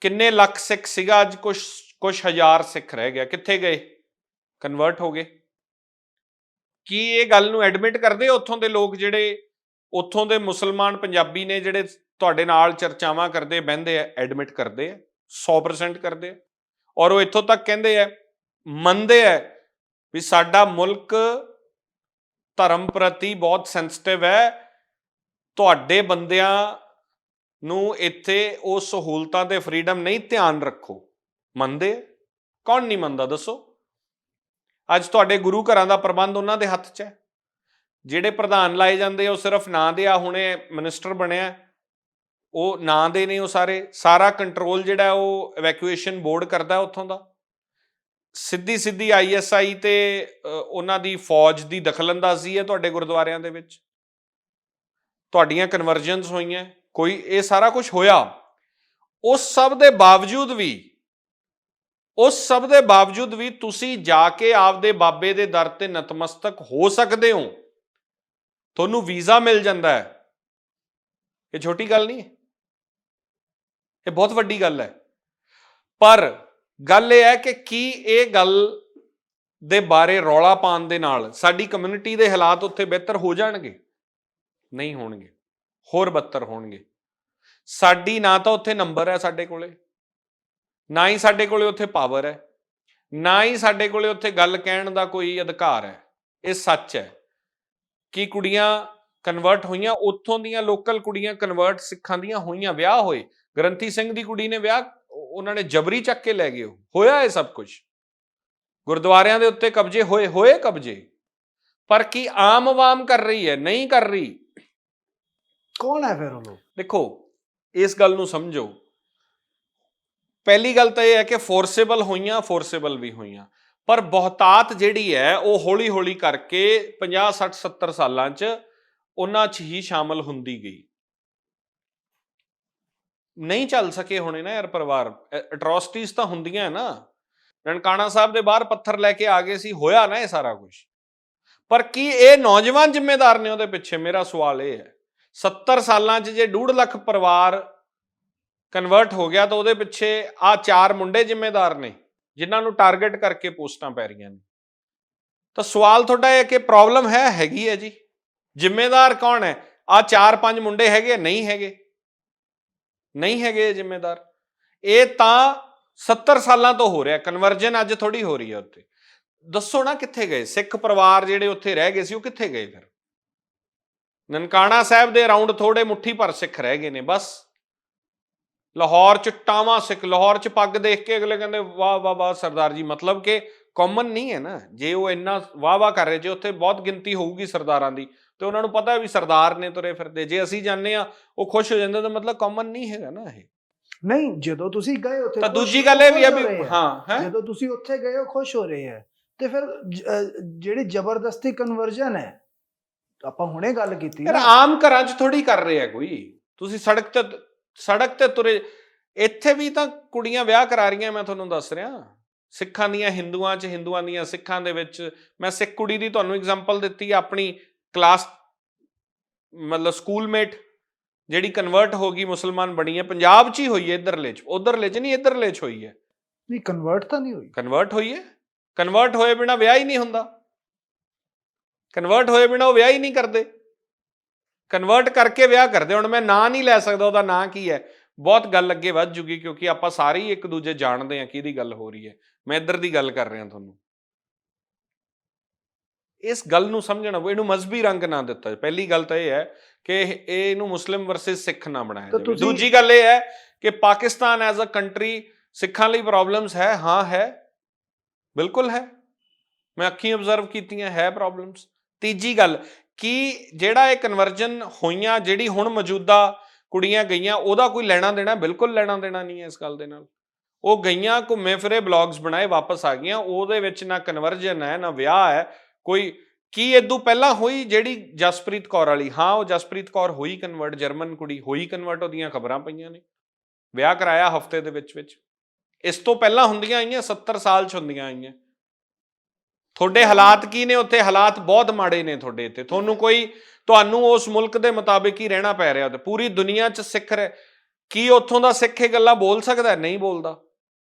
ਕਿੰਨੇ ਲੱਖ ਸਿੱਖ ਸੀਗਾ? ਅੱਜ ਕੁਝ ਕੁਝ ਹਜ਼ਾਰ ਸਿੱਖ ਰਹਿ ਗਿਆ। ਕਿੱਥੇ ਗਏ? ਕਨਵਰਟ ਹੋ ਗਏ। ਕੀ ਇਹ ਗੱਲ ਨੂੰ ਐਡਮਿਟ ਕਰਦੇ ਉੱਥੋਂ ਦੇ ਲੋਕ ਜਿਹੜੇ, ਉੱਥੋਂ ਦੇ ਮੁਸਲਮਾਨ ਪੰਜਾਬੀ ਨੇ ਜਿਹੜੇ ਤੁਹਾਡੇ ਨਾਲ ਚਰਚਾਵਾਂ ਕਰਦੇ, ਬਹਿੰਦੇ ਆ ਐਡਮਿਟ ਕਰਦੇ ਆ 100% ਕਰਦੇ ਆ? ਔਰ ਉਹ ਇੱਥੋਂ ਤੱਕ ਕਹਿੰਦੇ ਆ, ਮੰਨਦੇ ਆ ਵੀ ਸਾਡਾ ਮੁਲਕ ਧਰਮ ਪ੍ਰਤੀ ਬਹੁਤ ਸੈਂਸਿਟਿਵ ਹੈ। ਤੁਹਾਡੇ ਬੰਦਿਆਂ ਨੂੰ ਇੱਥੇ ਉਹ ਸਹੂਲਤਾਂ ਤੇ ਫਰੀडम ਨਹੀਂ ਧਿਆਨ ਰੱਖੋ। ਮੰਨਦੇ ਕੌਣ ਨਹੀਂ ਮੰਨਦਾ? ਦੱਸੋ। ਅੱਜ ਤੁਹਾਡੇ ਗੁਰੂ ਘਰਾਂ ਦਾ ਪ੍ਰਬੰਧ ਉਹਨਾਂ ਦੇ ਹੱਥ 'ਚ ਹੈ। ਜਿਹੜੇ ਪ੍ਰਧਾਨ ਲਾਏ ਜਾਂਦੇ ਉਹ ਸਿਰਫ ਨਾਂ ਦੇ ਆ ਹੁਣੇ ਮਿਨਿਸਟਰ ਬਣਿਆ ਉਹ ਨਾਂ ਦੇ ਨੇ ਉਹ ਸਾਰੇ। ਸਾਰਾ ਕੰਟਰੋਲ ਜਿਹੜਾ ਉਹ ਇਵੈਕੂਏਸ਼ਨ ਬੋਰਡ ਕਰਦਾ ਉੱਥੋਂ ਦਾ। ਸਿੱਧੀ ਸਿੱਧੀ ਆਈਐਸਆਈ ਤੇ ਅ, ਉਹਨਾਂ ਦੀ ਫੌਜ ਦੀ ਦਖਲਅੰਦਾਜ਼ੀ ਹੈ ਤੁਹਾਡੇ ਗੁਰਦੁਆਰਿਆਂ ਦੇ ਵਿੱਚ। ਤੁਹਾਡੀਆਂ ਕਨਵਰਜਨਸ ਹੋਈਆਂ ਕੋਈ ਇਹ ਸਾਰਾ ਕੁਝ ਹੋਇਆ, ਉਸ ਸਭ ਦੇ ਬਾਵਜੂਦ ਵੀ, ਉਸ ਸਭ ਦੇ ਬਾਵਜੂਦ ਵੀ ਤੁਸੀਂ ਜਾ ਕੇ ਆਪਦੇ ਬਾਬੇ ਦੇ ਦਰ ਤੇ ਨਤਮਸਤਕ ਹੋ ਸਕਦੇ ਹੋ, ਤੁਹਾਨੂੰ ਵੀਜ਼ਾ ਮਿਲ ਜਾਂਦਾ ਹੈ। ਇਹ ਛੋਟੀ ਗੱਲ ਨਹੀਂ ਹੈ। ਇਹ ਬਹੁਤ ਵੱਡੀ ਗੱਲ ਹੈ। ਪਰ ਗੱਲ ਇਹ ਹੈ ਕਿ ਕੀ ਇਹ ਗੱਲ ਦੇ ਬਾਰੇ ਰੌਲਾ ਪਾਉਣ ਦੇ ਨਾਲ ਸਾਡੀ ਕਮਿਊਨਿਟੀ ਦੇ ਹਾਲਾਤ ਉੱਥੇ ਬਿਹਤਰ ਹੋ ਜਾਣਗੇ? ਨਹੀਂ ਹੋਣਗੇ। ਹੋਰ ਬੱਤਰ ਹੋਣਗੇ। ਸਾਡੀ ਨਾ ਤਾਂ ਉੱਥੇ ਨੰਬਰ ਹੈ ਸਾਡੇ ਕੋਲੇ। ਨਾ ਹੀ ਸਾਡੇ ਕੋਲੇ ਉੱਥੇ ਪਾਵਰ ਹੈ। ਨਾ ਹੀ ਸਾਡੇ ਕੋਲੇ ਉੱਥੇ ਗੱਲ ਕਹਿਣ ਦਾ ਕੋਈ ਅਧਿਕਾਰ ਹੈ। ਇਹ ਸੱਚ ਹੈ ਕਿ ਕੁੜੀਆਂ ਕਨਵਰਟ ਹੋਈਆਂ, ਉੱਥੋਂ ਦੀਆਂ ਲੋਕਲ ਕੁੜੀਆਂ ਕਨਵਰਟ ਸਿੱਖਾਂ ਦੀਆਂ ਹੋਈਆਂ, ਵਿਆਹ ਹੋਏ। ਗ੍ਰੰਥੀ ਸਿੰਘ ਦੀ ਕੁੜੀ ਨੇ ਵਿਆਹ, ਉਹਨਾਂ ਨੇ ਜਬਰੀ ਚੱਕ ਕੇ ਲੈ ਗਏ ਉਹ। ਹੋਇਆ ਇਹ ਸਭ ਕੁਝ ਗੁਰਦੁਆਰਿਆਂ ਦੇ ਉੱਤੇ ਕਬਜ਼ੇ ਹੋਏ ਹੋਏ ਕਬਜ਼ੇ। ਪਰ ਕੀ ਆਮ ਆਵਾਮ ਕਰ ਰਹੀ ਹੈ? ਨਹੀਂ ਕਰ ਰਹੀ। ਕੌਣ ਹੈ ਫਿਰ ਉਹ ਲੋਕ ਦੇਖੋ, ਇਸ ਗੱਲ ਨੂੰ ਸਮਝੋ। ਪਹਿਲੀ ਗੱਲ ਤਾਂ ਇਹ ਹੈ ਕਿ ਫੋਰਸੇਬਲ ਹੋਈਆਂ ਫੋਰਸੇਬਲ ਵੀ ਹੋਈਆਂ। ਪਰ ਬਹੁਤਾਤ ਜਿਹੜੀ ਹੈ, ਉਹ ਹੌਲੀ ਹੌਲੀ ਕਰਕੇ 50 60 70 ਸਾਲਾਂ 'ਚ ਉਹਨਾਂ 'ਚ ਹੀ ਸ਼ਾਮਲ ਹੁੰਦੀ ਗਈ। ਨਹੀਂ ਚੱਲ ਸਕੇ ਹੋਣੇ ਨਾ ਯਾਰ ਪਰਿਵਾਰ। ਅਟਰੋਸਿਟੀਜ਼ ਤਾਂ ਹੁੰਦੀਆਂ ਨਾ। ਨਨਕਾਣਾ ਸਾਹਿਬ ਦੇ ਬਾਹਰ ਪੱਥਰ ਲੈ ਕੇ ਆ ਗਏ ਸੀ, ਹੋਇਆ ਨਾ ਇਹ ਸਾਰਾ ਕੁਝ ਪਰ ਕੀ ਇਹ ਨੌਜਵਾਨ ਜ਼ਿੰਮੇਦਾਰ ਨੇ ਉਹਦੇ ਪਿੱਛੇ? ਮੇਰਾ ਸਵਾਲ ਇਹ ਹੈ। 70 ਸਾਲਾਂ 'ਚ ਜੇ 2.5 ਲੱਖ ਪਰਿਵਾਰ ਕਨਵਰਟ ਹੋ ਗਿਆ ਤਾਂ ਉਹਦੇ ਪਿੱਛੇ ਆ ਚਾਰ ਮੁੰਡੇ ਜ਼ਿੰਮੇਦਾਰ ਨੇ, ਜਿਨ੍ਹਾਂ ਨੂੰ ਟਾਰਗੇਟ ਕਰਕੇ ਪੋਸਟਾਂ ਪੈ ਰਹੀਆਂ ਨੇ। ਤਾਂ ਸਵਾਲ ਤੁਹਾਡਾ ਇਹ ਕਿ ਪ੍ਰੋਬਲਮ ਹੈ, ਹੈਗੀ ਹੈ ਜੀ? ਜ਼ਿੰਮੇਦਾਰ ਕੌਣ ਹੈ? ਆ ਚਾਰ ਪੰਜ ਮੁੰਡੇ ਹੈਗੇ, ਨਹੀਂ ਹੈਗੇ? ਨਹੀਂ ਹੈਗੇ ਇਹ ਜ਼ਿੰਮੇਦਾਰ? ਇਹ ਤਾਂ 70 ਸਾਲਾਂ ਤੋਂ ਹੋ ਰਿਹਾ ਕਨਵਰਜਨ ਅੱਜ ਥੋੜੀ ਹੋ ਰਹੀ ਹੈ ਉੱਥੇ। ਦੱਸੋ ਨਾ ਕਿੱਥੇ ਗਏ? ਸਿੱਖ ਪਰਿਵਾਰ ਜਿਹੜੇ ਉੱਥੇ ਰਹਿ ਗਏ ਸੀ, ਉਹ ਕਿੱਥੇ ਗਏ ਫਿਰ? ਨਨਕਾਣਾ ਸਾਹਿਬ ਦੇ ਅਰਾਊਂਡ ਥੋੜੇ ਮੁੱਠੀ ਭਰ ਸਿੱਖ ਰਹਿ ਗਏ ਨੇ ਬਸ। ਲਾਹੌਰ ਚ ਟਾਵਾਂ ਸਿੱਖ ਲਾਹੌਰ ਚ ਪੱਗ ਦੇਖ ਕੇ ਅਗਲੇ ਕਹਿੰਦੇ ਵਾਹ ਵਾਹ ਵਾਹ ਸਰਦਾਰ ਜੀ ਮਤਲਬ ਕਿ ਕਾਮਨ ਨਹੀਂ ਹੈ ਨਾ। ਜੇ ਉਹ ਇੰਨਾ ਵਾਹ ਵਾਹ ਕਰ ਰਹੇ ਜੇ ਉੱਥੇ ਬਹੁਤ ਗਿਣਤੀ ਹੋਊਗੀ ਸਰਦਾਰਾਂ ਦੀ ਤੇ ਉਹਨਾਂ ਨੂੰ ਪਤਾ ਵੀ ਸਰਦਾਰ ਨੇ ਤੁਰੇ ਫਿਰਦੇ। ਜੇ ਅਸੀਂ ਜਾਂਦੇ ਆ ਉਹ ਖੁਸ਼ ਹੋ ਜਾਂਦੇ ਤਾਂ ਮਤਲਬ ਕਾਮਨ ਨਹੀਂ ਹੈਗਾ ਨਾ ਇਹ। ਨਹੀਂ ਜਦੋਂ ਤੁਸੀਂ ਗਏ ਉੱਥੇ ਤਾਂ ਦੂਜੀ ਗੱਲ ਇਹ ਵੀ ਹੈ ਵੀ। ਹਾਂ। ਹੈ ਜਦੋਂ ਤੁਸੀਂ ਉੱਥੇ ਗਏ ਹੋ ਖੁਸ਼ ਹੋ ਰਹੇ ਹੈ। ਤੇ ਫਿਰ ਜਿਹੜੀ ਜ਼ਬਰਦਸਤੀ ਕਨਵਰਜਨ ਹੈ ਆਪਾਂ ਹੁਣੇ ਗੱਲ ਕੀਤੀ ਯਾਰ ਆਮ ਘਰਾਂ 'ਚ ਥੋੜੀ ਕਰ ਰਹੇ ਆ ਕੋਈ। ਤੁਸੀਂ ਸੜਕ ਤੇ ਸੜਕ ਤੇ ਤੁਰੇ ਇੱਥੇ ਵੀ ਤਾਂ ਕੁੜੀਆਂ ਵਿਆਹ ਕਰਾ ਰਹੀਆਂ ਮੈਂ ਤੁਹਾਨੂੰ ਦੱਸ ਰਿਹਾ। ਸਿੱਖਾਂ ਦੀਆਂ ਹਿੰਦੂਆਂ 'ਚ ਹਿੰਦੂਆਂ ਦੀਆਂ ਸਿੱਖਾਂ ਦੇ ਵਿੱਚ ਮੈਂ ਸਿੱਖ ਕੁੜੀ ਦੀ ਤੁਹਾਨੂੰ ਐਗਜ਼ਾਮਪਲ ਦਿੱਤੀ ਆਪਣੀ ਕਲਾਸ ਮਤਲਬ ਸਕੂਲਮੇਟ ਜਿਹੜੀ ਕਨਵਰਟ ਹੋ ਗਈ ਮੁਸਲਮਾਨ ਬਣੀ ਹੈ ਪੰਜਾਬ 'ਚ ਹੀ ਹੋਈ ਹੈ ਇਧਰਲੇ 'ਚ। ਉਧਰਲੇ 'ਚ ਨਹੀਂ ਇਧਰਲੇ 'ਚ ਹੋਈ ਹੈ। ਨਹੀਂ ਕਨਵਰਟ ਤਾਂ ਨਹੀਂ ਹੋਈ। ਕਨਵਰਟ ਹੋਈ ਹੈ। ਕਨਵਰਟ ਹੋਏ ਬਿਨਾ ਵਿਆਹ ਹੀ ਨਹੀਂ ਹੁੰਦਾ। ਕਨਵਰਟ ਹੋਏ ਬਿਨਾ ਉਹ ਵਿਆਹ ਹੀ ਨਹੀਂ ਕਰਦੇ। ਕਨਵਰਟ ਕਰਕੇ ਵਿਆਹ ਕਰਦੇ ਹੁਣ ਮੈਂ ਨਾਂ ਨਹੀਂ ਲੈ ਸਕਦਾ ਉਹਦਾ ਨਾਂ ਕੀ ਹੈ? ਬਹੁਤ ਗੱਲ ਅੱਗੇ ਵੱਧ ਜੂਗੀ ਕਿਉਂਕਿ ਆਪਾਂ ਸਾਰੇ ਹੀ ਇੱਕ ਦੂਜੇ ਜਾਣਦੇ ਹਾਂ ਕਿਹਦੀ ਗੱਲ ਹੋ ਰਹੀ ਹੈ। ਮੈਂ ਇੱਧਰ ਦੀ ਗੱਲ ਕਰ ਰਿਹਾ ਤੁਹਾਨੂੰ। ਇਸ ਗੱਲ ਨੂੰ ਸਮਝਣਾ ਇਹਨੂੰ ਮਜ਼ਬੀ ਰੰਗ ਨਾ ਦਿੱਤਾ। ਪਹਿਲੀ ਗੱਲ ਤਾਂ ਇਹ ਹੈ ਕਿ ਇਹ ਇਹ ਇਹਨੂੰ ਮੁਸਲਿਮ ਵਰਸਸ ਸਿੱਖ ਨਾ ਬਣਾਇਆ ਜਾਵੇ। ਦੂਜੀ ਗੱਲ ਇਹ ਹੈ ਕਿ ਪਾਕਿਸਤਾਨ ਐਜ਼ ਅ ਕੰਟਰੀ ਸਿੱਖਾਂ ਲਈ ਪ੍ਰੋਬਲਮਸ ਹੈ ਹਾਂ ਹੈ। ਬਿਲਕੁਲ ਹੈ। ਮੈਂ ਅੱਖੀਂ ਆਬਜ਼ਰਵ ਕੀਤੀਆਂ ਹੈ ਪ੍ਰੋਬਲਮਸ ਤੀਜੀ ਗੱਲ, ਕਿ ਜਿਹੜਾ ਇਹ ਕਨਵਰਜਨ ਹੋਈਆਂ, ਜਿਹੜੀ ਹੁਣ ਮੌਜੂਦਾ ਕੁੜੀਆਂ ਗਈਆਂ, ਉਹਦਾ ਕੋਈ ਲੈਣਾ ਦੇਣਾ, ਬਿਲਕੁਲ ਲੈਣਾ ਦੇਣਾ ਨਹੀਂ ਹੈ ਇਸ ਗੱਲ ਦੇ ਨਾਲ। ਉਹ ਗਈਆਂ, ਘੁੰਮੇ ਫਿਰੇ ਬਲੌਗਸ ਬਣਾਏ, ਵਾਪਸ ਆ ਗਈਆਂ, ਉਹਦੇ ਵਿੱਚ ਨਾ ਕਨਵਰਜਨ ਹੈ, ਨਾ ਵਿਆਹ ਹੈ। ਕੋਈ, ਕੀ ਇਦੋਂ ਪਹਿਲਾਂ ਹੋਈ ਜਿਹੜੀ ਜਸਪ੍ਰੀਤ ਕੌਰ ਵਾਲੀ? ਹਾਂ, ਉਹ ਜਸਪ੍ਰੀਤ ਕੌਰ ਹੋਈ ਕਨਵਰਟ ਜਰਮਨ ਕੁੜੀ ਹੋਈ ਕਨਵਰਟ ਉਹਦੀਆਂ ਖਬਰਾਂ ਪਈਆਂ ਨੇ। ਵਿਆਹ ਕਰਾਇਆ ਹਫ਼ਤੇ ਦੇ ਵਿੱਚ ਵਿੱਚ। ਇਸ ਤੋਂ ਪਹਿਲਾਂ ਹੁੰਦੀਆਂ ਆਈਆਂ 70 ਸਾਲ ਚ ਹੁੰਦੀਆਂ ਆਈਆਂ। ਤੁਹਾਡੇ ਹਾਲਾਤ ਕੀ ਨੇ? ਉੱਥੇ ਹਾਲਾਤ ਬਹੁਤ ਮਾੜੇ ਨੇ ਤੁਹਾਡੇ ਇੱਥੇ। ਤੁਹਾਨੂੰ ਕੋਈ ਤੁਹਾਨੂੰ ਉਸ ਮੁਲਕ ਦੇ ਮੁਤਾਬਿਕ ਹੀ ਰਹਿਣਾ ਪੈ ਰਿਹਾ। ਤੇ ਪੂਰੀ ਦੁਨੀਆ 'ਚ ਸਿੱਖ ਰਿਹਾ ਕੀ ਉੱਥੋਂ ਦਾ ਸਿੱਖ ਇਹ ਗੱਲਾਂ ਬੋਲ ਸਕਦਾ? ਨਹੀਂ ਬੋਲਦਾ।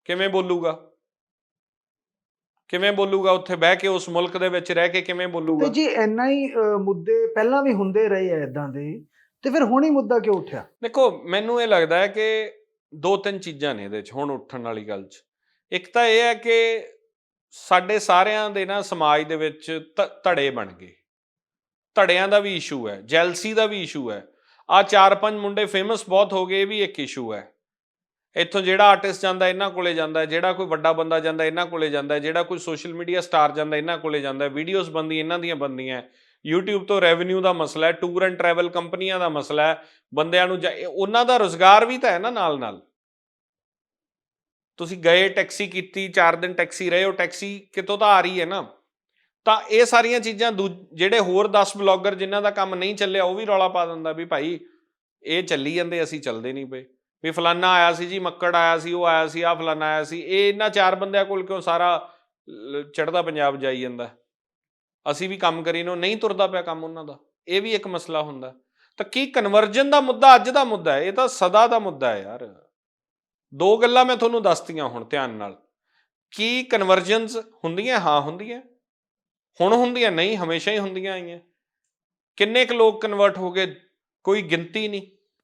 ਕਿਵੇਂ ਬੋਲੂਗਾ? ਕਿਵੇਂ ਬੋਲੂਗਾ ਉੱਥੇ ਬਹਿ ਕੇ ਉਸ ਮੁਲਕ ਦੇ ਵਿੱਚ ਰਹਿ ਕੇ ਕਿਵੇਂ ਬੋਲੂਗਾ? ਜੀ ਇੰਨਾ ਹੀ ਮੁੱਦੇ ਪਹਿਲਾਂ ਵੀ ਹੁੰਦੇ ਰਹੇ ਐ ਇਦਾਂ ਦੇ ਤੇ ਫਿਰ ਹੁਣ ਹੀ ਮੁੱਦਾ ਕਿਉਂ ਉੱਠਿਆ? ਦੇਖੋ ਮੈਨੂੰ ਇਹ ਲੱਗਦਾ ਹੈ ਕਿ ਦੋ ਤਿੰਨ ਚੀਜ਼ਾਂ ਨੇ ਇਹਦੇ 'ਚ ਹੁਣ ਉੱਠਣ ਵਾਲੀ ਗੱਲ 'ਚ। ਇੱਕ ਤਾਂ ਇਹ ਹੈ ਕਿ ਸਾਡੇ ਸਾਰਿਆਂ ਦੇ ਨਾ ਸਮਾਜ ਦੇ ਵਿੱਚ ਧੜੇ ਬਣ ਗਏ। ਧੜਿਆਂ ਦਾ ਵੀ ਇਸ਼ੂ ਹੈ ਜੈਲਸੀ ਦਾ ਵੀ ਇਸ਼ੂ ਹੈ। ਆ ਚਾਰ ਪੰਜ ਮੁੰਡੇ ਫੇਮਸ ਬਹੁਤ ਹੋ ਗਏ, ਇਹ ਵੀ ਇੱਕ ਇਸ਼ੂ ਹੈ। ਇੱਥੋਂ ਜਿਹੜਾ ਆਰਟਿਸਟ ਜਾਂਦਾ, ਇਹਨਾਂ ਕੋਲੇ ਜਾਂਦਾ, ਜਿਹੜਾ ਕੋਈ ਵੱਡਾ ਬੰਦਾ ਜਾਂਦਾ, ਇਹਨਾਂ ਕੋਲੇ ਜਾਂਦਾ, ਜਿਹੜਾ ਕੋਈ ਸੋਸ਼ਲ ਮੀਡੀਆ ਸਟਾਰ ਜਾਂਦਾ, ਇਹਨਾਂ ਕੋਲੇ ਜਾਂਦਾ ਵੀਡੀਓਜ਼ ਬੰਦੀ ਇਹਨਾਂ ਦੀਆਂ ਬੰਦੀਆਂ YouTube ਤੋਂ ਰੈਵਨਿਊ ਦਾ ਮਸਲਾ ਹੈ ਟੂਰ ਐਂਡ ਟਰੈਵਲ ਕੰਪਨੀਆਂ ਦਾ ਮਸਲਾ ਹੈ, ਬੰਦਿਆਂ ਨੂੰ ਜਾ- ਉਹਨਾਂ ਦਾ ਰੋਜ਼ਗਾਰ ਵੀ ਤਾਂ ਹੈ ਨਾ ਨਾਲ ਨਾਲ ਤੁਸੀਂ ਗਏ, ਟੈਕਸੀ ਕੀਤੀ 4 ਦਿਨ ਟੈਕਸੀ ਰਹੇ ਹੋ ਟੈਕਸੀ ਕਿਤੋਂ ਤਾਂ ਆ ਰਹੀ ਹੈ ਨਾ। ਤਾਂ ਇਹ ਸਾਰੀਆਂ ਚੀਜ਼ਾਂ ਦੂ- ਜਿਹੜੇ ਹੋਰ 10 ਬਲੌਗਰ ਜਿਨ੍ਹਾਂ ਦਾ ਕੰਮ ਨਹੀਂ ਚੱਲਿਆ, ਉਹ ਵੀ ਰੌਲਾ ਪਾ ਦਿੰਦਾ ਵੀ ਭਾਈ ਇਹ ਚੱਲੀ ਜਾਂਦੇ, ਅਸੀਂ ਚੱਲਦੇ ਨਹੀਂ ਪਏ। ਵੀ ਫਲਾਨਾ ਆਇਆ ਸੀ ਜੀ, ਮੱਕੜ ਆਇਆ ਸੀ, ਉਹ ਆਇਆ ਸੀ ਆ ਫਲਾਨਾ ਆਇਆ ਸੀ। ਇਹ ਇਹਨਾਂ ਚਾਰ ਬੰਦਿਆਂ ਕੋਲ ਕਿਉਂ ਸਾਰਾ ਚੜਦਾ ਪੰਜਾਬ ਜਾਈ ਜਾਂਦਾ? ਅਸੀਂ ਵੀ ਕੰਮ ਕਰੀ ਨੂੰ, ਨਹੀਂ ਤੁਰਦਾ ਪਿਆ ਕੰਮ ਉਹਨਾਂ ਦਾ। ਇਹ ਵੀ ਇੱਕ ਮਸਲਾ ਹੁੰਦਾ। ਤਾਂ ਕੀ ਕਨਵਰਜਨ ਦਾ ਮੁੱਦਾ ਅੱਜ ਦਾ ਮੁੱਦਾ ਹੈ? ਇਹ ਤਾਂ ਸਦਾ ਦਾ ਮੁੱਦਾ ਹੈ ਯਾਰ। ਦੋ ਗੱਲਾਂ ਮੈਂ ਤੁਹਾਨੂੰ ਦੱਸਤੀਆਂ ਹੁਣ ਧਿਆਨ ਨਾਲ। ਕੀ ਕਨਵਰਜਨਸ ਹੁੰਦੀਆਂ ਹਾਂ ਹੁੰਦੀਆਂ? ਹੁਣ ਹੁੰਦੀਆਂ ਨਹੀਂ ਹਮੇਸ਼ਾ ਹੀ ਹੁੰਦੀਆਂ ਆਈਆਂ। ਕਿੰਨੇ ਕੁ ਲੋਕ ਕਨਵਰਟ ਹੋ ਗਏ? ਕੋਈ ਗਿਣਤੀ ਨਹੀਂ।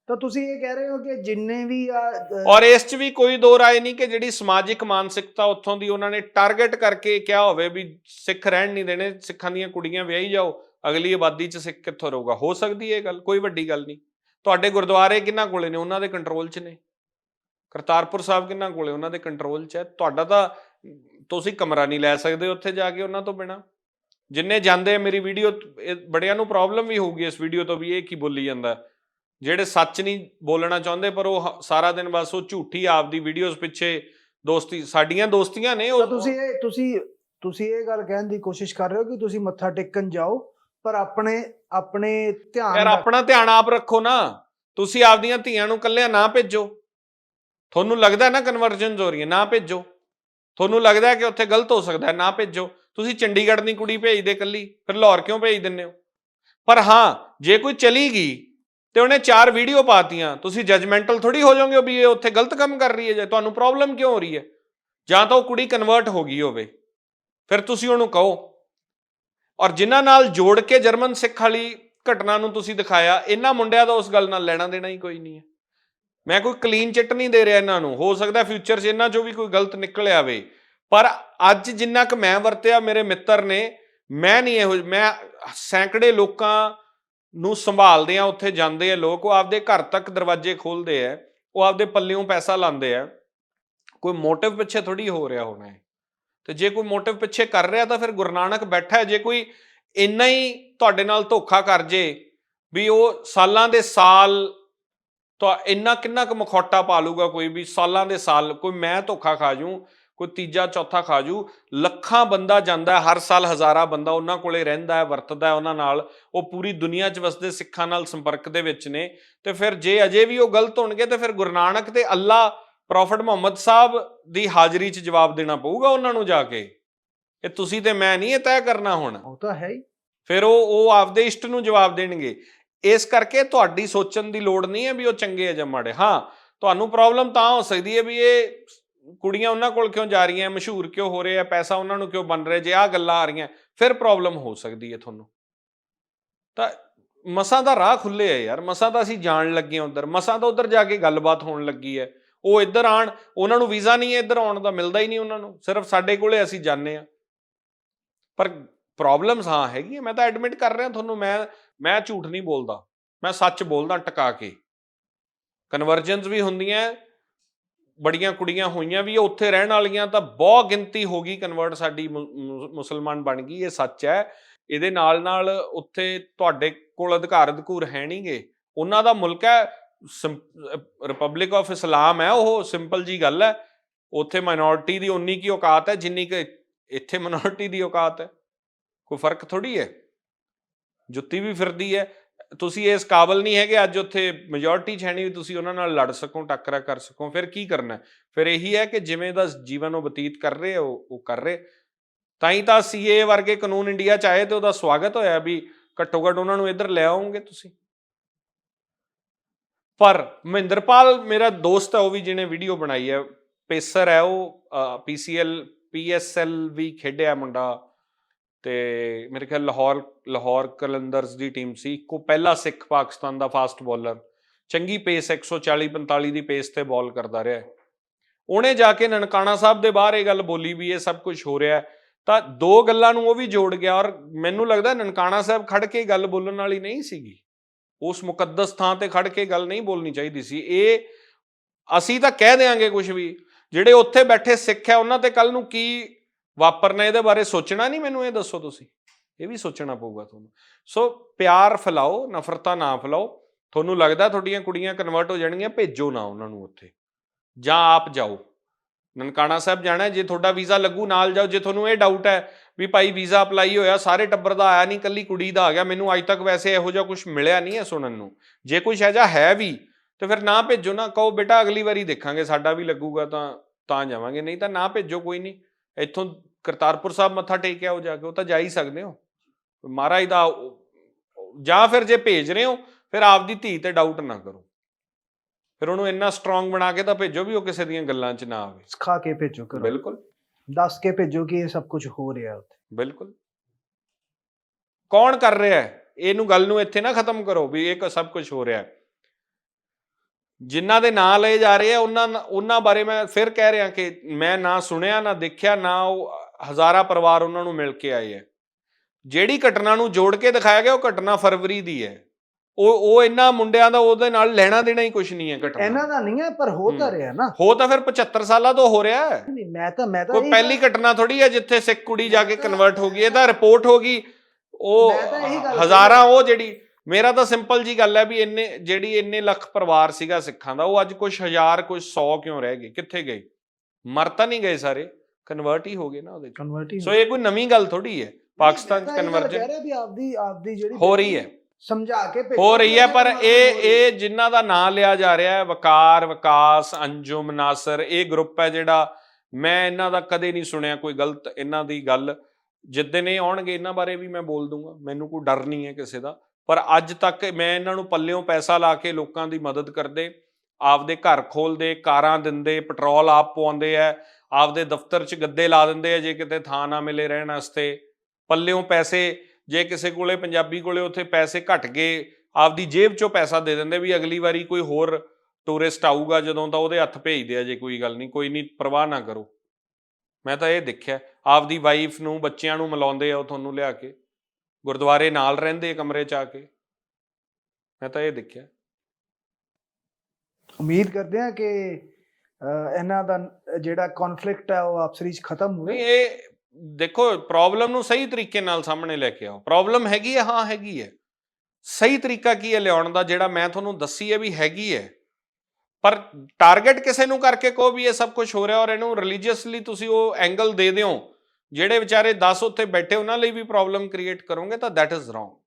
ਤਾਂ ਤੁਸੀਂ ਇਹ ਕਹਿ ਰਹੇ ਹੋ ਕਿ ਜਿੰਨੇ ਵੀ ਆ ਔਰ ਇਸ 'ਚ ਵੀ ਕੋਈ ਦੋ ਰਾਏ ਨਹੀਂ ਕਿ ਜਿਹੜੀ ਸਮਾਜਿਕ ਮਾਨਸਿਕਤਾ ਉੱਥੋਂ ਦੀ ਉਹਨਾਂ ਨੇ ਟਾਰਗੇਟ ਕਰਕੇ ਕਿਹਾ ਹੋਵੇ ਵੀ ਸਿੱਖ ਰਹਿਣ ਨਹੀਂ ਦੇਣੇ ਸਿੱਖਾਂ ਦੀਆਂ ਕੁੜੀਆਂ ਵਿਆਹੀ ਜਾਓ ਅਗਲੀ ਆਬਾਦੀ 'ਚ ਸਿੱਖ ਕਿੱਥੋਂ ਰਹੂਗਾ? ਹੋ ਸਕਦੀ ਹੈ ਇਹ ਗੱਲ ਕੋਈ ਵੱਡੀ ਗੱਲ ਨਹੀਂ। ਤੁਹਾਡੇ ਗੁਰਦੁਆਰੇ ਕਿੰਨਾ ਕੋਲੇ ਨੇ? ਉਹਨਾਂ ਦੇ ਕੰਟਰੋਲ 'ਚ ਨੇ। ਕਰਤਾਰਪੁਰ ਸਾਹਿਬ ਕਿੰਨਾ ਕੋਲੇ ਉਹਨਾਂ ਦੇ ਕੰਟਰੋਲ 'ਚ ਹੈ। ਤੁਹਾਡਾ ਤਾਂ ਤੁਸੀਂ ਕਮਰਾ ਨਹੀਂ ਲੈ ਸਕਦੇ ਉੱਥੇ ਜਾ ਕੇ ਉਹਨਾਂ ਤੋਂ ਬਿਨਾ। ਜਿੰਨੇ ਜਾਂਦੇ ਮੇਰੀ ਵੀਡੀਓ ਬੜਿਆਂ ਨੂੰ ਪ੍ਰੋਬਲਮ ਵੀ ਹੋਊਗੀ ਇਸ ਵੀਡੀਓ ਤੋਂ ਵੀ ਇਹ ਕੀ ਬੋਲੀ ਜਾਂਦਾ। ਜਿਹੜੇ ਸੱਚ ਨਹੀਂ ਬੋਲਣਾ ਚਾਹੁੰਦੇ ਪਰ ਉਹ ਸਾਰਾ ਦਿਨ ਬਸ ਉਹ ਝੂਠੀ ਆਪਦੀ ਵੀਡੀਓਜ਼ ਪਿੱਛੇ ਦੋਸਤੀ ਸਾਡੀਆਂ ਦੋਸਤੀਆਂ ਨੇ ਉਹ ਤੁਸੀਂ ਇਹ ਤੁਸੀਂ ਤੁਸੀਂ ਇਹ ਗੱਲ ਕਹਿਣ ਦੀ ਕੋਸ਼ਿਸ਼ ਕਰ ਰਹੇ ਹੋ ਕਿ ਤੁਸੀਂ ਮੱਥਾ ਟੇਕਣ ਜਾਓ ਪਰ ਆਪਣੇ ਆਪਣੇ ਧਿਆਨ ਯਾਰ ਆਪਣਾ ਧਿਆਨ ਆਪ ਰੱਖੋ ਨਾ। ਤੁਸੀਂ ਆਪਦੀਆਂ ਧੀਆਂ ਨੂੰ ਕੱਲਿਆਂ ਨਾ ਭੇਜੋ। ਤੁਹਾਨੂੰ ਲੱਗਦਾ ਨਾ ਕਨਵਰਜਨਸ ਹੋ ਰਹੀਆਂ, ਨਾ ਭੇਜੋ। ਤੁਹਾਨੂੰ ਲੱਗਦਾ ਕਿ ਉੱਥੇ ਗਲਤ ਹੋ ਸਕਦਾ ਹੈ ਨਾ ਭੇਜੋ। ਤੁਸੀਂ ਚੰਡੀਗੜ੍ਹ ਦੀ ਕੁੜੀ ਭੇਜਦੇ ਕੱਲੀ ਫਿਰ ਲਾਹੌਰ ਕਿਉਂ ਭੇਜ ਦਿੰਦੇ ਹੋ? ਪਰ ਹਾਂ, ਜੇ ਕੋਈ ਚਲੀ ਗਈ ਤੇ ਉਹਨੇ ਚਾਰ ਵੀਡੀਓ ਪਾਤੀਆਂ, ਤੁਸੀਂ ਜਜਮੈਂਟਲ ਥੋੜੀ ਹੋ ਜਾਓਗੇ ਵੀ ਇਹ ਉੱਥੇ ਗਲਤ ਕੰਮ ਕਰ ਰਹੀ ਹੈ ਜੇ ਤੁਹਾਨੂੰ ਪ੍ਰੋਬਲਮ ਕਿਉਂ ਹੋ ਰਹੀ ਹੈ? ਜਾਂ ਤਾਂ ਉਹ ਕੁੜੀ ਕਨਵਰਟ ਹੋ ਗਈ ਹੋਵੇ। ਫਿਰ ਤੁਸੀਂ ਉਹਨੂੰ ਕਹੋ। ਔਰ ਜਿਨ੍ਹਾਂ ਨਾਲ ਜੋੜ ਕੇ ਜਰਮਨ ਸਿੱਖ ਵਾਲੀ ਘਟਨਾ ਨੂੰ ਤੁਸੀਂ ਦਿਖਾਇਆ, ਇਹਨਾਂ ਮੁੰਡਿਆਂ ਦਾ ਉਸ ਗੱਲ ਨਾਲ ਲੈਣਾ ਦੇਣਾ ਹੀ ਕੋਈ ਨਹੀਂ ਹੈ। ਮੈਂ ਕੋਈ ਕਲੀਨ ਚਿੱਟ ਨਹੀਂ ਦੇ ਰਿਹਾ ਇਹਨਾਂ ਨੂੰ। ਹੋ ਸਕਦਾ ਫਿਊਚਰ 'ਚ ਇਹਨਾਂ 'ਚੋਂ ਵੀ ਕੋਈ ਗਲਤ ਨਿਕਲ ਆਵੇ। ਪਰ ਅੱਜ ਜਿੰਨਾ ਕੁ ਮੈਂ ਵਰਤਿਆ ਮੇਰੇ ਮਿੱਤਰ ਨੇ, ਮੈਂ ਨਹੀਂ ਇਹੋ ਮੈਂ ਸੈਂਕੜੇ ਲੋਕਾਂ ਨੂੰ ਸੰਭਾਲਦੇ ਆ, ਉੱਥੇ ਜਾਂਦੇ ਆ ਲੋਕ। ਉਹ ਆਪਦੇ ਘਰ ਤੱਕ ਦਰਵਾਜ਼ੇ ਖੋਲਦੇ ਆ। ਉਹ ਆਪਦੇ ਪੱਲਿਓਂ ਪੈਸਾ ਲਾਉਂਦੇ ਆ। ਕੋਈ ਮੋਟਿਵ ਪਿੱਛੇ ਥੋੜੀ ਹੋ ਰਿਹਾ ਹੋਣਾ ਹੈ। ਤੇ ਜੇ ਕੋਈ ਮੋਟਿਵ ਪਿੱਛੇ ਕਰ ਰਿਹਾ ਤਾਂ ਫਿਰ ਗੁਰੂ ਨਾਨਕ ਬੈਠਾ ਹੈ। ਜੇ ਕੋਈ ਇੰਨਾ ਹੀ ਤੁਹਾਡੇ ਨਾਲ ਧੋਖਾ ਕਰ ਜੇ ਵੀ ਉਹ ਸਾਲਾਂ ਦੇ ਸਾਲ ਤਾਂ ਇੰਨਾ ਕਿੰਨਾ ਕੁ ਮਖੌਟਾ ਪਾ ਲੂਗਾ ਕੋਈ ਵੀ ਸਾਲਾਂ ਦੇ ਸਾਲ ਕੋਈ ਮੈਂ ਧੋਖਾ ਖਾ ਜੂ ਕੋਈ ਤੀਜਾ ਚੌਥਾ ਖਾ ਜੂ ਲੱਖਾਂ ਬੰਦਾ ਜਾਂਦਾ ਹਰ ਸਾਲ ਹਜ਼ਾਰਾਂ ਬੰਦਾ ਉਹਨਾਂ ਕੋਲੇ ਰਹਿੰਦਾ ਹੈ ਵਰਤਦਾ ਹੈ ਉਹਨਾਂ ਨਾਲ ਉਹ ਪੂਰੀ ਦੁਨੀਆ 'ਚ ਵਸਦੇ ਸਿੱਖਾਂ ਨਾਲ ਸੰਪਰਕ ਦੇ ਵਿੱਚ ਨੇ ਤੇ ਫਿਰ ਜੇ ਅਜੇ ਵੀ ਉਹ ਗਲਤ ਹੋਣਗੇ ਤੇ ਫਿਰ ਗੁਰੂ ਨਾਨਕ ਤੇ ਅੱਲਾ ਪ੍ਰੋਫਟ ਮੁਹੰਮਦ ਸਾਹਿਬ ਦੀ ਹਾਜ਼ਰੀ 'ਚ ਜਵਾਬ ਦੇਣਾ ਪਊਗਾ ਉਹਨਾਂ ਨੂੰ ਜਾ ਕੇ? ਇਹ ਤੁਸੀਂ ਤੇ ਮੈਂ ਨਹੀਂ ਇਹ ਤੈਅ ਕਰਨਾ ਹੁਣ। ਉਹ ਤਾਂ ਹੈ ਹੀ। ਫਿਰ ਉਹ ਉਹ ਆਪਦੇ ਇਸ਼ਟ ਨੂੰ ਜਵਾਬ ਦੇਣਗੇ। ਇਸ ਕਰਕੇ ਤੁਹਾਡੀ ਸੋਚਣ ਦੀ ਲੋੜ ਨਹੀਂ ਹੈ ਵੀ ਉਹ ਚੰਗੇ ਆ ਜਾਂ ਮਾੜੇ। ਹਾਂ, ਤੁਹਾਨੂੰ ਪ੍ਰੋਬਲਮ ਤਾਂ ਹੋ ਸਕਦੀ ਹੈ ਵੀ ਇਹ ਕੁੜੀਆਂ ਉਹਨਾਂ ਕੋਲ ਕਿਉਂ ਜਾ ਰਹੀਆਂ, ਮਸ਼ਹੂਰ ਕਿਉਂ ਹੋ ਰਹੇ ਆ, ਪੈਸਾ ਉਹਨਾਂ ਨੂੰ ਕਿਉਂ ਬਣ ਰਿਹਾ, ਜੇ ਆ ਗੱਲਾਂ ਆ ਰਹੀਆਂ, ਫਿਰ ਪ੍ਰੋਬਲਮ ਹੋ ਸਕਦੀ ਹੈ ਤੁਹਾਨੂੰ। ਤਾਂ ਮਸਾਂ ਦਾ ਰਾਹ ਖੁੱਲੇ ਆ ਯਾਰ, ਮਸਾਂ ਤਾਂ ਅਸੀਂ ਜਾਣ ਲੱਗੇ ਹਾਂ ਉਧਰ, ਮਸਾਂ ਤਾਂ ਉਧਰ ਜਾ ਕੇ ਗੱਲਬਾਤ ਹੋਣ ਲੱਗੀ ਹੈ। ਉਹ ਇੱਧਰ ਆਣ ਉਹਨਾਂ ਨੂੰ ਵੀਜ਼ਾ ਨਹੀਂ ਹੈ ਇੱਧਰ ਆਉਣ ਦਾ, ਮਿਲਦਾ ਹੀ ਨਹੀਂ ਉਹਨਾਂ ਨੂੰ, ਸਿਰਫ ਸਾਡੇ ਕੋਲੇ ਅਸੀਂ ਜਾਂਦੇ ਆ ਪਰ ਪ੍ਰੋਬਲਮਸ ਹਾਂ ਹੈਗੀਆਂ, ਮੈਂ ਤਾਂ ਐਡਮਿਟ ਕਰ ਰਿਹਾ ਤੁਹਾਨੂੰ, ਮੈਂ ਮੈਂ ਝੂਠ ਨਹੀਂ ਬੋਲਦਾ ਮੈਂ ਸੱਚ ਬੋਲਦਾ ਟਕਾ ਕੇ। ਕਨਵਰਜਨਸ ਵੀ ਹੁੰਦੀਆਂ ਬੜੀਆਂ ਕੁੜੀਆਂ ਹੋਈਆਂ ਵੀ ਆ, ਉੱਥੇ ਰਹਿਣ ਵਾਲੀਆਂ ਤਾਂ ਬਹੁਤ ਗਿਣਤੀ ਹੋ ਗਈ ਕਨਵਰਟ ਸਾਡੀ ਮੁ- ਮੁਸਲਮਾਨ ਬਣ ਗਈ ਇਹ ਸੱਚ ਹੈ। ਇਹਦੇ ਨਾਲ ਨਾਲ ਉੱਥੇ ਤੁਹਾਡੇ ਕੋਲ ਅਧਿਕਾਰ ਅਧਿਕੂਰ ਹੈ ਨਹੀਂਗੇ ਉਹਨਾਂ ਦਾ ਮੁਲਕ ਹੈ ਰਿਪਬਲਿਕ ਆਫ ਇਸਲਾਮ ਹੈ ਉਹ ਸਿੰਪਲ ਜੀ ਗੱਲ ਹੈ। ਉੱਥੇ ਮਾਈਨੋਰਿਟੀ ਦੀ ਉਨੀ ਕੀ ਔਕਾਤ ਹੈ ਜਿੰਨੀ ਕਿ ਇੱਥੇ ਮਿਨੋਰਿਟੀ ਦੀ ਔਕਾਤ ਹੈ। ਕੋਈ ਫ਼ਰਕ ਥੋੜੀ ਹੈ? ਜੁੱਤੀ ਵੀ ਫਿਰਦੀ ਹੈ। ਤੁਸੀਂ ਇਸ ਕਾਬਲ ਨਹੀਂ ਹੈਗੇ, ਅੱਜ ਉੱਥੇ ਮੈਜੋਰਟੀ ਚ ਹੈ ਨਹੀਂ ਵੀ ਤੁਸੀਂ ਉਹਨਾਂ ਨਾਲ ਲੜ ਸਕੋ, ਟੱਕਰਾ ਕਰ ਸਕੋ। ਫਿਰ ਕੀ ਕਰਨਾ ਫਿਰ ਇਹੀ ਹੈ ਕਿ ਜਿਵੇਂ ਦਾ ਜੀਵਨ ਉਹ ਬਤੀਤ ਕਰ ਰਹੇ ਉਹ ਉਹ ਕਰ ਰਹੇ। ਤਾਂ ਹੀ ਤਾਂ ਸੀਏ ਵਰਗੇ ਕਾਨੂੰਨ ਇੰਡੀਆ ਚ ਆਏ ਤੇ ਉਹਦਾ ਸਵਾਗਤ ਹੋਇਆ ਵੀ ਘੱਟੋ ਘੱਟ ਉਹਨਾਂ ਨੂੰ ਇੱਧਰ ਲੈ ਆਉਂਗੇ ਤੁਸੀਂ। ਪਰ ਮਹਿੰਦਰਪਾਲ ਮੇਰਾ ਦੋਸਤ ਹੈ ਉਹ ਵੀ ਜਿਹਨੇ ਵੀਡੀਓ ਬਣਾਈ ਹੈ, ਪੇਸਰ ਹੈ ਉਹ ਪੀਸੀਐਲ ਪੀਐਸਐਲ ਵੀ ਖੇਡਿਆ ਮੁੰਡਾ ਤੇ ਮੇਰੇ ਖਿਆਲ ਲਾਹੌਰ ਲਾਹੌਰ ਕਲੰਦਰਸ ਦੀ ਟੀਮ ਸੀ। ਇੱਕੋ ਪਹਿਲਾ ਸਿੱਖ ਪਾਕਿਸਤਾਨ ਦਾ ਫਾਸਟ ਬੋਲਰ ਚੰਗੀ ਪੇਸ 140 45 ਦੀ ਪੇਸ ਤੇ ਬਾਲ ਕਰਦਾ ਰਿਹਾ ਉਹਨੇ ਜਾ ਕੇ ਨਨਕਾਣਾ ਸਾਹਿਬ ਦੇ ਬਾਹਰ ਇਹ ਗੱਲ ਬੋਲੀ ਵੀ ਇਹ ਸਭ ਕੁਝ ਹੋ ਰਿਹਾ ਤਾਂ ਦੋ ਗੱਲਾਂ ਨੂੰ ਉਹ ਵੀ ਜੋੜ ਗਿਆ ਔਰ ਮੈਨੂੰ ਲੱਗਦਾ ਨਨਕਾਣਾ ਸਾਹਿਬ ਖੜ ਕੇ ਗੱਲ ਬੋਲਣ ਵਾਲੀ ਨਹੀਂ ਸੀਗੀ। ਉਸ ਮੁਕੱਦਸ ਥਾਂ ਤੇ ਖੜ ਕੇ ਗੱਲ ਨਹੀਂ ਬੋਲਣੀ ਚਾਹੀਦੀ ਸੀ। ਇਹ ਅਸੀਂ ਤਾਂ ਕਹਿ ਦੇਾਂਗੇ ਕੁਝ ਵੀ, ਜਿਹੜੇ ਉੱਥੇ ਬੈਠੇ ਸਿੱਖ ਹੈ, ਉਹਨਾਂ ਤੇ ਕੱਲ ਨੂੰ ਕੀ ਵਾਪਰਨਾ, ਇਹਦੇ ਬਾਰੇ ਸੋਚਣਾ ਨਹੀਂ ਮੈਨੂੰ, ਇਹ ਦੱਸੋ ਤੁਸੀਂ। ਇਹ ਵੀ ਸੋਚਣਾ ਪਊਗਾ ਤੁਹਾਨੂੰ। ਸੋ ਪਿਆਰ ਫੈਲਾਓ, ਨਫ਼ਰਤਾਂ ਨਾ ਫੈਲਾਓ। ਤੁਹਾਨੂੰ ਲੱਗਦਾ ਤੁਹਾਡੀਆਂ ਕੁੜੀਆਂ ਕਨਵਰਟ ਹੋ ਜਾਣਗੀਆਂ, ਭੇਜੋ ਨਾ ਉਹਨਾਂ ਨੂੰ ਉੱਥੇ। ਜਾਂ ਆਪ ਜਾਓ। ਨਨਕਾਣਾ ਸਾਹਿਬ ਜਾਣਾ, ਜੇ ਤੁਹਾਡਾ ਵੀਜ਼ਾ ਲੱਗੂ, ਨਾਲ ਜਾਓ। ਜੇ ਤੁਹਾਨੂੰ ਇਹ ਡਾਊਟ ਹੈ ਵੀ ਭਾਈ ਵੀਜ਼ਾ ਅਪਲਾਈ ਹੋਇਆ, ਸਾਰੇ ਟੱਬਰ ਦਾ ਆਇਆ ਨਹੀਂ ਕੱਲੀ ਕੁੜੀ ਦਾ ਆ ਗਿਆ, ਮੈਨੂੰ ਅੱਜ ਤੱਕ ਵੈਸੇ ਇਹੋ ਜਿਹਾ ਕੁਝ ਮਿਲਿਆ ਨਹੀਂ ਹੈ ਸੁਣਨ ਨੂੰ। ਜੇ ਕੁਝ ਇਹੋ ਜਿਹਾ ਹੈ ਵੀ, ਤੇ ਫਿਰ ਨਾ ਭੇਜੋ ਨਾ, ਕਹੋ ਬੇਟਾ ਅਗਲੀ ਵਾਰੀ ਦੇਖਾਂਗੇ, ਸਾਡਾ ਵੀ ਲੱਗੂਗਾ ਤਾਂ ਤਾਂ ਜਾਵਾਂਗੇ। ਨਹੀਂ ਤਾਂ ਨਾ ਭੇਜੋ ਕੋਈ ਨਹੀਂ। ਇੱਥੋਂ ਕਰਤਾਰਪੁਰ ਸਾਹਿਬ ਮੱਥਾ ਟੇਕਿਆ ਹੋ ਜਾ ਕੇ, ਉਹ ਤਾਂ ਜਾ ਹੀ ਸਕਦੇ ਹੋ। ਮਹਾਰਾਜ ਦਾ ਜਾਂ ਫਿਰ ਜੇ ਭੇਜ ਰਹੇ ਹੋ ਫਿਰ ਆਪਦੀ ਧੀ ਤੇ ਡਾਊਟ ਨਾ ਕਰੋ। ਫਿਰ ਉਹਨੂੰ ਇੰਨਾ ਸਟਰੋਂਗ ਬਣਾ ਕੇ ਤਾਂ ਭੇਜੋ ਵੀ ਉਹ ਕਿਸੇ ਦੀਆਂ ਗੱਲਾਂ 'ਚ ਨਾ ਆਵੇ। ਸਿਖਾ ਕੇ ਭੇਜੋ ਕਰੋ। ਬਿਲਕੁਲ। ਦੱਸ ਕੇ ਭੇਜੋ ਕਿ ਇਹ ਸਭ ਕੁਝ ਹੋ ਰਿਹਾ ਉੱਥੇ। ਬਿਲਕੁਲ। ਕੌਣ ਕਰ ਰਿਹਾ ਹੈ? ਇਹਨੂੰ ਗੱਲ ਨੂੰ ਇੱਥੇ ਨਾ ਖਤਮ ਕਰੋ ਵੀ ਇਹ ਸਭ ਕੁਝ ਹੋ ਰਿਹਾ ਹੈ। ਜਿਨ੍ਹਾਂ ਦੇ ਨਾਂ ਲਏ ਜਾ ਰਹੇ ਆ ਉਹਨਾਂ ਉਹਨਾਂ ਬਾਰੇ ਮੈਂ ਫਿਰ ਕਹਿ ਰਿਹਾ ਕਿ ਮੈਂ ਨਾ ਸੁਣਿਆ ਨਾ ਦੇਖਿਆ ਨਾ ਉਹ ਹਜ਼ਾਰਾਂ ਪਰਿਵਾਰ ਉਹਨਾਂ ਨੂੰ ਮਿਲ ਕੇ ਆਏ ਹੈ ਜਿਹੜੀ ਘਟਨਾ ਨੂੰ ਜੋੜ ਕੇ ਦਿਖਾਇਆ ਗਿਆ ਉਹ ਘਟਨਾ ਫਰਵਰੀ ਦੀ ਹੈ। ਉਹ ਉਹ ਇਹਨਾਂ ਮੁੰਡਿਆਂ ਦਾ ਉਹਦੇ ਨਾਲ ਲੈਣਾ ਦੇਣਾ ਹੀ ਕੁਝ ਨਹੀਂ ਹੈ ਘਟਨਾ। ਇਹਨਾਂ ਦਾ ਨਹੀਂ ਹੈ ਪਰ ਹੋ ਤਾਂ। ਰਿਹਾ ਨਾ। ਹੋ ਤਾਂ ਫਿਰ 75 ਸਾਲਾਂ ਤੋਂ ਹੋ ਰਿਹਾ ਹੈ। ਨਹੀਂ ਮੈਂ ਤਾਂ ਮੈਂ ਤਾਂ ਕੋਈ ਪਹਿਲੀ ਘਟਨਾ ਥੋੜੀ ਹੈ ਜਿੱਥੇ ਸਿੱਖ ਕੁੜੀ ਜਾ ਕੇ ਕਨਵਰਟ ਹੋ ਗਈ ਇਹਦਾ ਰਿਪੋਰਟ ਹੋ ਗਈ। ਉਹ ਹਜ਼ਾਰਾਂ ਉਹ ਜਿਹੜੀ ਮੇਰਾ ਤਾਂ ਸਿੰਪਲ ਜੀ ਗੱਲ ਹੈ ਵੀ ਇੰਨੇ ਜਿਹੜੀ ਇੰਨੇ ਲੱਖ ਪਰਿਵਾਰ ਸੀਗਾ ਸਿੱਖਾਂ ਦਾ ਉਹ ਅੱਜ ਕੁਝ ਹਜ਼ਾਰ ਕੁਝ 100 ਕਿਉਂ ਰਹਿ ਗਏ? ਕਿੱਥੇ ਗਏ? ਮਰ ਤਾਂ ਨਹੀਂ ਗਏ ਸਾਰੇ। ਕਨਵਰਟ ਹੀ ਹੋ ਗਏ ਨਾ ਉਹਦੇ ਚ। ਕਨਵਰਟ ਹੀ ਸੋ ਇਹ ਕੋਈ ਨਵੀਂ ਗੱਲ ਥੋੜੀ ਹੈ। ਪਾਕਿਸਤਾਨ ਚ ਕਨਵਰਜਨ ਕਹਿ ਰਿਹਾ ਵੀ ਆਪਦੀ ਆਪਦੀ ਜਿਹੜੀ ਹੋ ਰਹੀ ਹੈ। ਸਮਝਾ ਕੇ ਹੋ ਰਹੀ ਹੈ ਪਰ ਇਹ। ਇਹ ਜਿਨ੍ਹਾਂ ਦਾ ਨਾਂ ਲਿਆ ਜਾ ਰਿਹਾ ਹੈ ਵਕਾਰ ਵਿਕਾਸ ਅੰਜੁਮ ਨਾਸਰ ਇਹ ਗਰੁੱਪ ਹੈ ਜਿਹੜਾ ਮੈਂ ਇਹਨਾਂ ਦਾ ਕਦੇ ਨਹੀਂ ਸੁਣਿਆ ਕੋਈ ਗਲਤ ਇਹਨਾਂ ਦੀ ਗੱਲ। ਜਿੱਦਣ ਇਹ ਆਉਣਗੇ ਇਹਨਾਂ ਬਾਰੇ ਵੀ ਮੈਂ ਬੋਲ ਦੂੰਗਾ। ਮੈਨੂੰ ਕੋਈ ਡਰ ਨਹੀਂ ਹੈ ਕਿਸੇ ਦਾ। ਪਰ ਅੱਜ ਤੱਕ ਮੈਂ ਇਹਨਾਂ ਨੂੰ ਪੱਲਿਓਂ ਪੈਸਾ ਲਾ ਕੇ ਲੋਕਾਂ ਦੀ ਮਦਦ ਕਰਦੇ ਆਪਦੇ ਘਰ ਖੋਲਦੇ ਕਾਰਾਂ ਦਿੰਦੇ ਪੈਟਰੋਲ ਆਪ ਪਵਾਉਂਦੇ ਆ ਆਪਦੇ ਦਫ਼ਤਰ 'ਚ ਗੱਦੇ ਲਾ ਦਿੰਦੇ ਆ ਜੇ ਕਿਤੇ ਥਾਂ ਨਾ ਮਿਲੇ ਰਹਿਣ ਵਾਸਤੇ। ਪੱਲਿਓਂ ਪੈਸੇ ਜੇ ਕਿਸੇ ਕੋਲੇ ਪੰਜਾਬੀ ਕੋਲੇ ਉੱਥੇ ਪੈਸੇ ਘਟ ਗਏ ਆਪਦੀ ਜੇਬ 'ਚੋਂ ਪੈਸਾ ਦੇ ਦਿੰਦੇ ਵੀ ਅਗਲੀ ਵਾਰੀ ਕੋਈ ਹੋਰ ਟੂਰਿਸਟ ਆਊਗਾ ਜਦੋਂ ਤਾਂ ਉਹਦੇ ਹੱਥ ਭੇਜਦੇ ਆ ਜੇ ਕੋਈ ਗੱਲ ਨਹੀਂ ਕੋਈ ਨਹੀਂ ਪਰਵਾਹ ਨਾ ਕਰੋ। ਮੈਂ ਤਾਂ ਇਹ ਦੇਖਿਆ ਆਪਦੀ ਵਾਈਫ ਨੂੰ ਬੱਚਿਆਂ ਨੂੰ ਮਿਲਾਉਂਦੇ ਆ ਉਹ ਤੁਹਾਨੂੰ ਲਿਆ ਕੇ ਗੁਰਦੁਆਰੇ ਨਾਲ ਰਹਿੰਦੇ ਆ ਕਮਰੇ 'ਚ ਆ ਕੇ। ਮੈਂ ਤਾਂ ਇਹ ਦੇਖਿਆ। ਉਮੀਦ ਕਰਦੇ ਹਾਂ ਕਿ ਇਹਨਾਂ ਦਾ ਜਿਹੜਾ ਕਨਫਲਿਕਟ ਹੈ ਉਹ ਆਪਸਰੀ ਚ ਖਤਮ ਹੋਵੇ। ਇਹ ਦੇਖੋ ਪ੍ਰੋਬਲਮ ਨੂੰ ਸਹੀ ਤਰੀਕੇ ਨਾਲ ਸਾਹਮਣੇ ਲੈ ਕੇ ਆਓ। ਪ੍ਰੋਬਲਮ ਹੈਗੀ ਹੈ, ਹਾਂ ਹੈਗੀ ਹੈ। ਸਹੀ ਤਰੀਕਾ ਕੀ ਹੈ ਲਿਆਉਣ ਦਾ? ਜਿਹੜਾ ਮੈਂ ਤੁਹਾਨੂੰ ਦੱਸੀ ਹੈ ਵੀ ਹੈਗੀ ਹੈ। ਪਰ ਟਾਰਗੇਟ ਕਿਸੇ ਨੂੰ ਕਰਕੇ ਕਹੋ ਵੀ ਇਹ ਸਭ ਕੁਝ ਹੋ ਰਿਹਾ ਔਰ ਇਹਨੂੰ ਰਿਲੀਜੀਅਸਲੀ ਤੁਸੀਂ ਉਹ ਐਂਗਲ ਦੇ ਦਿਓ। ਜਿਹੜੇ ਵਿਚਾਰੇ 10 ਉੱਥੇ ਬੈਠੇ, ਉਹਨਾਂ ਲਈ ਵੀ ਪ੍ਰੋਬਲਮ ਕ੍ਰੀਏਟ ਕਰੋਗੇ ਤਾਂ ਦੈਟ ਇਜ਼ ਰੋਂਗ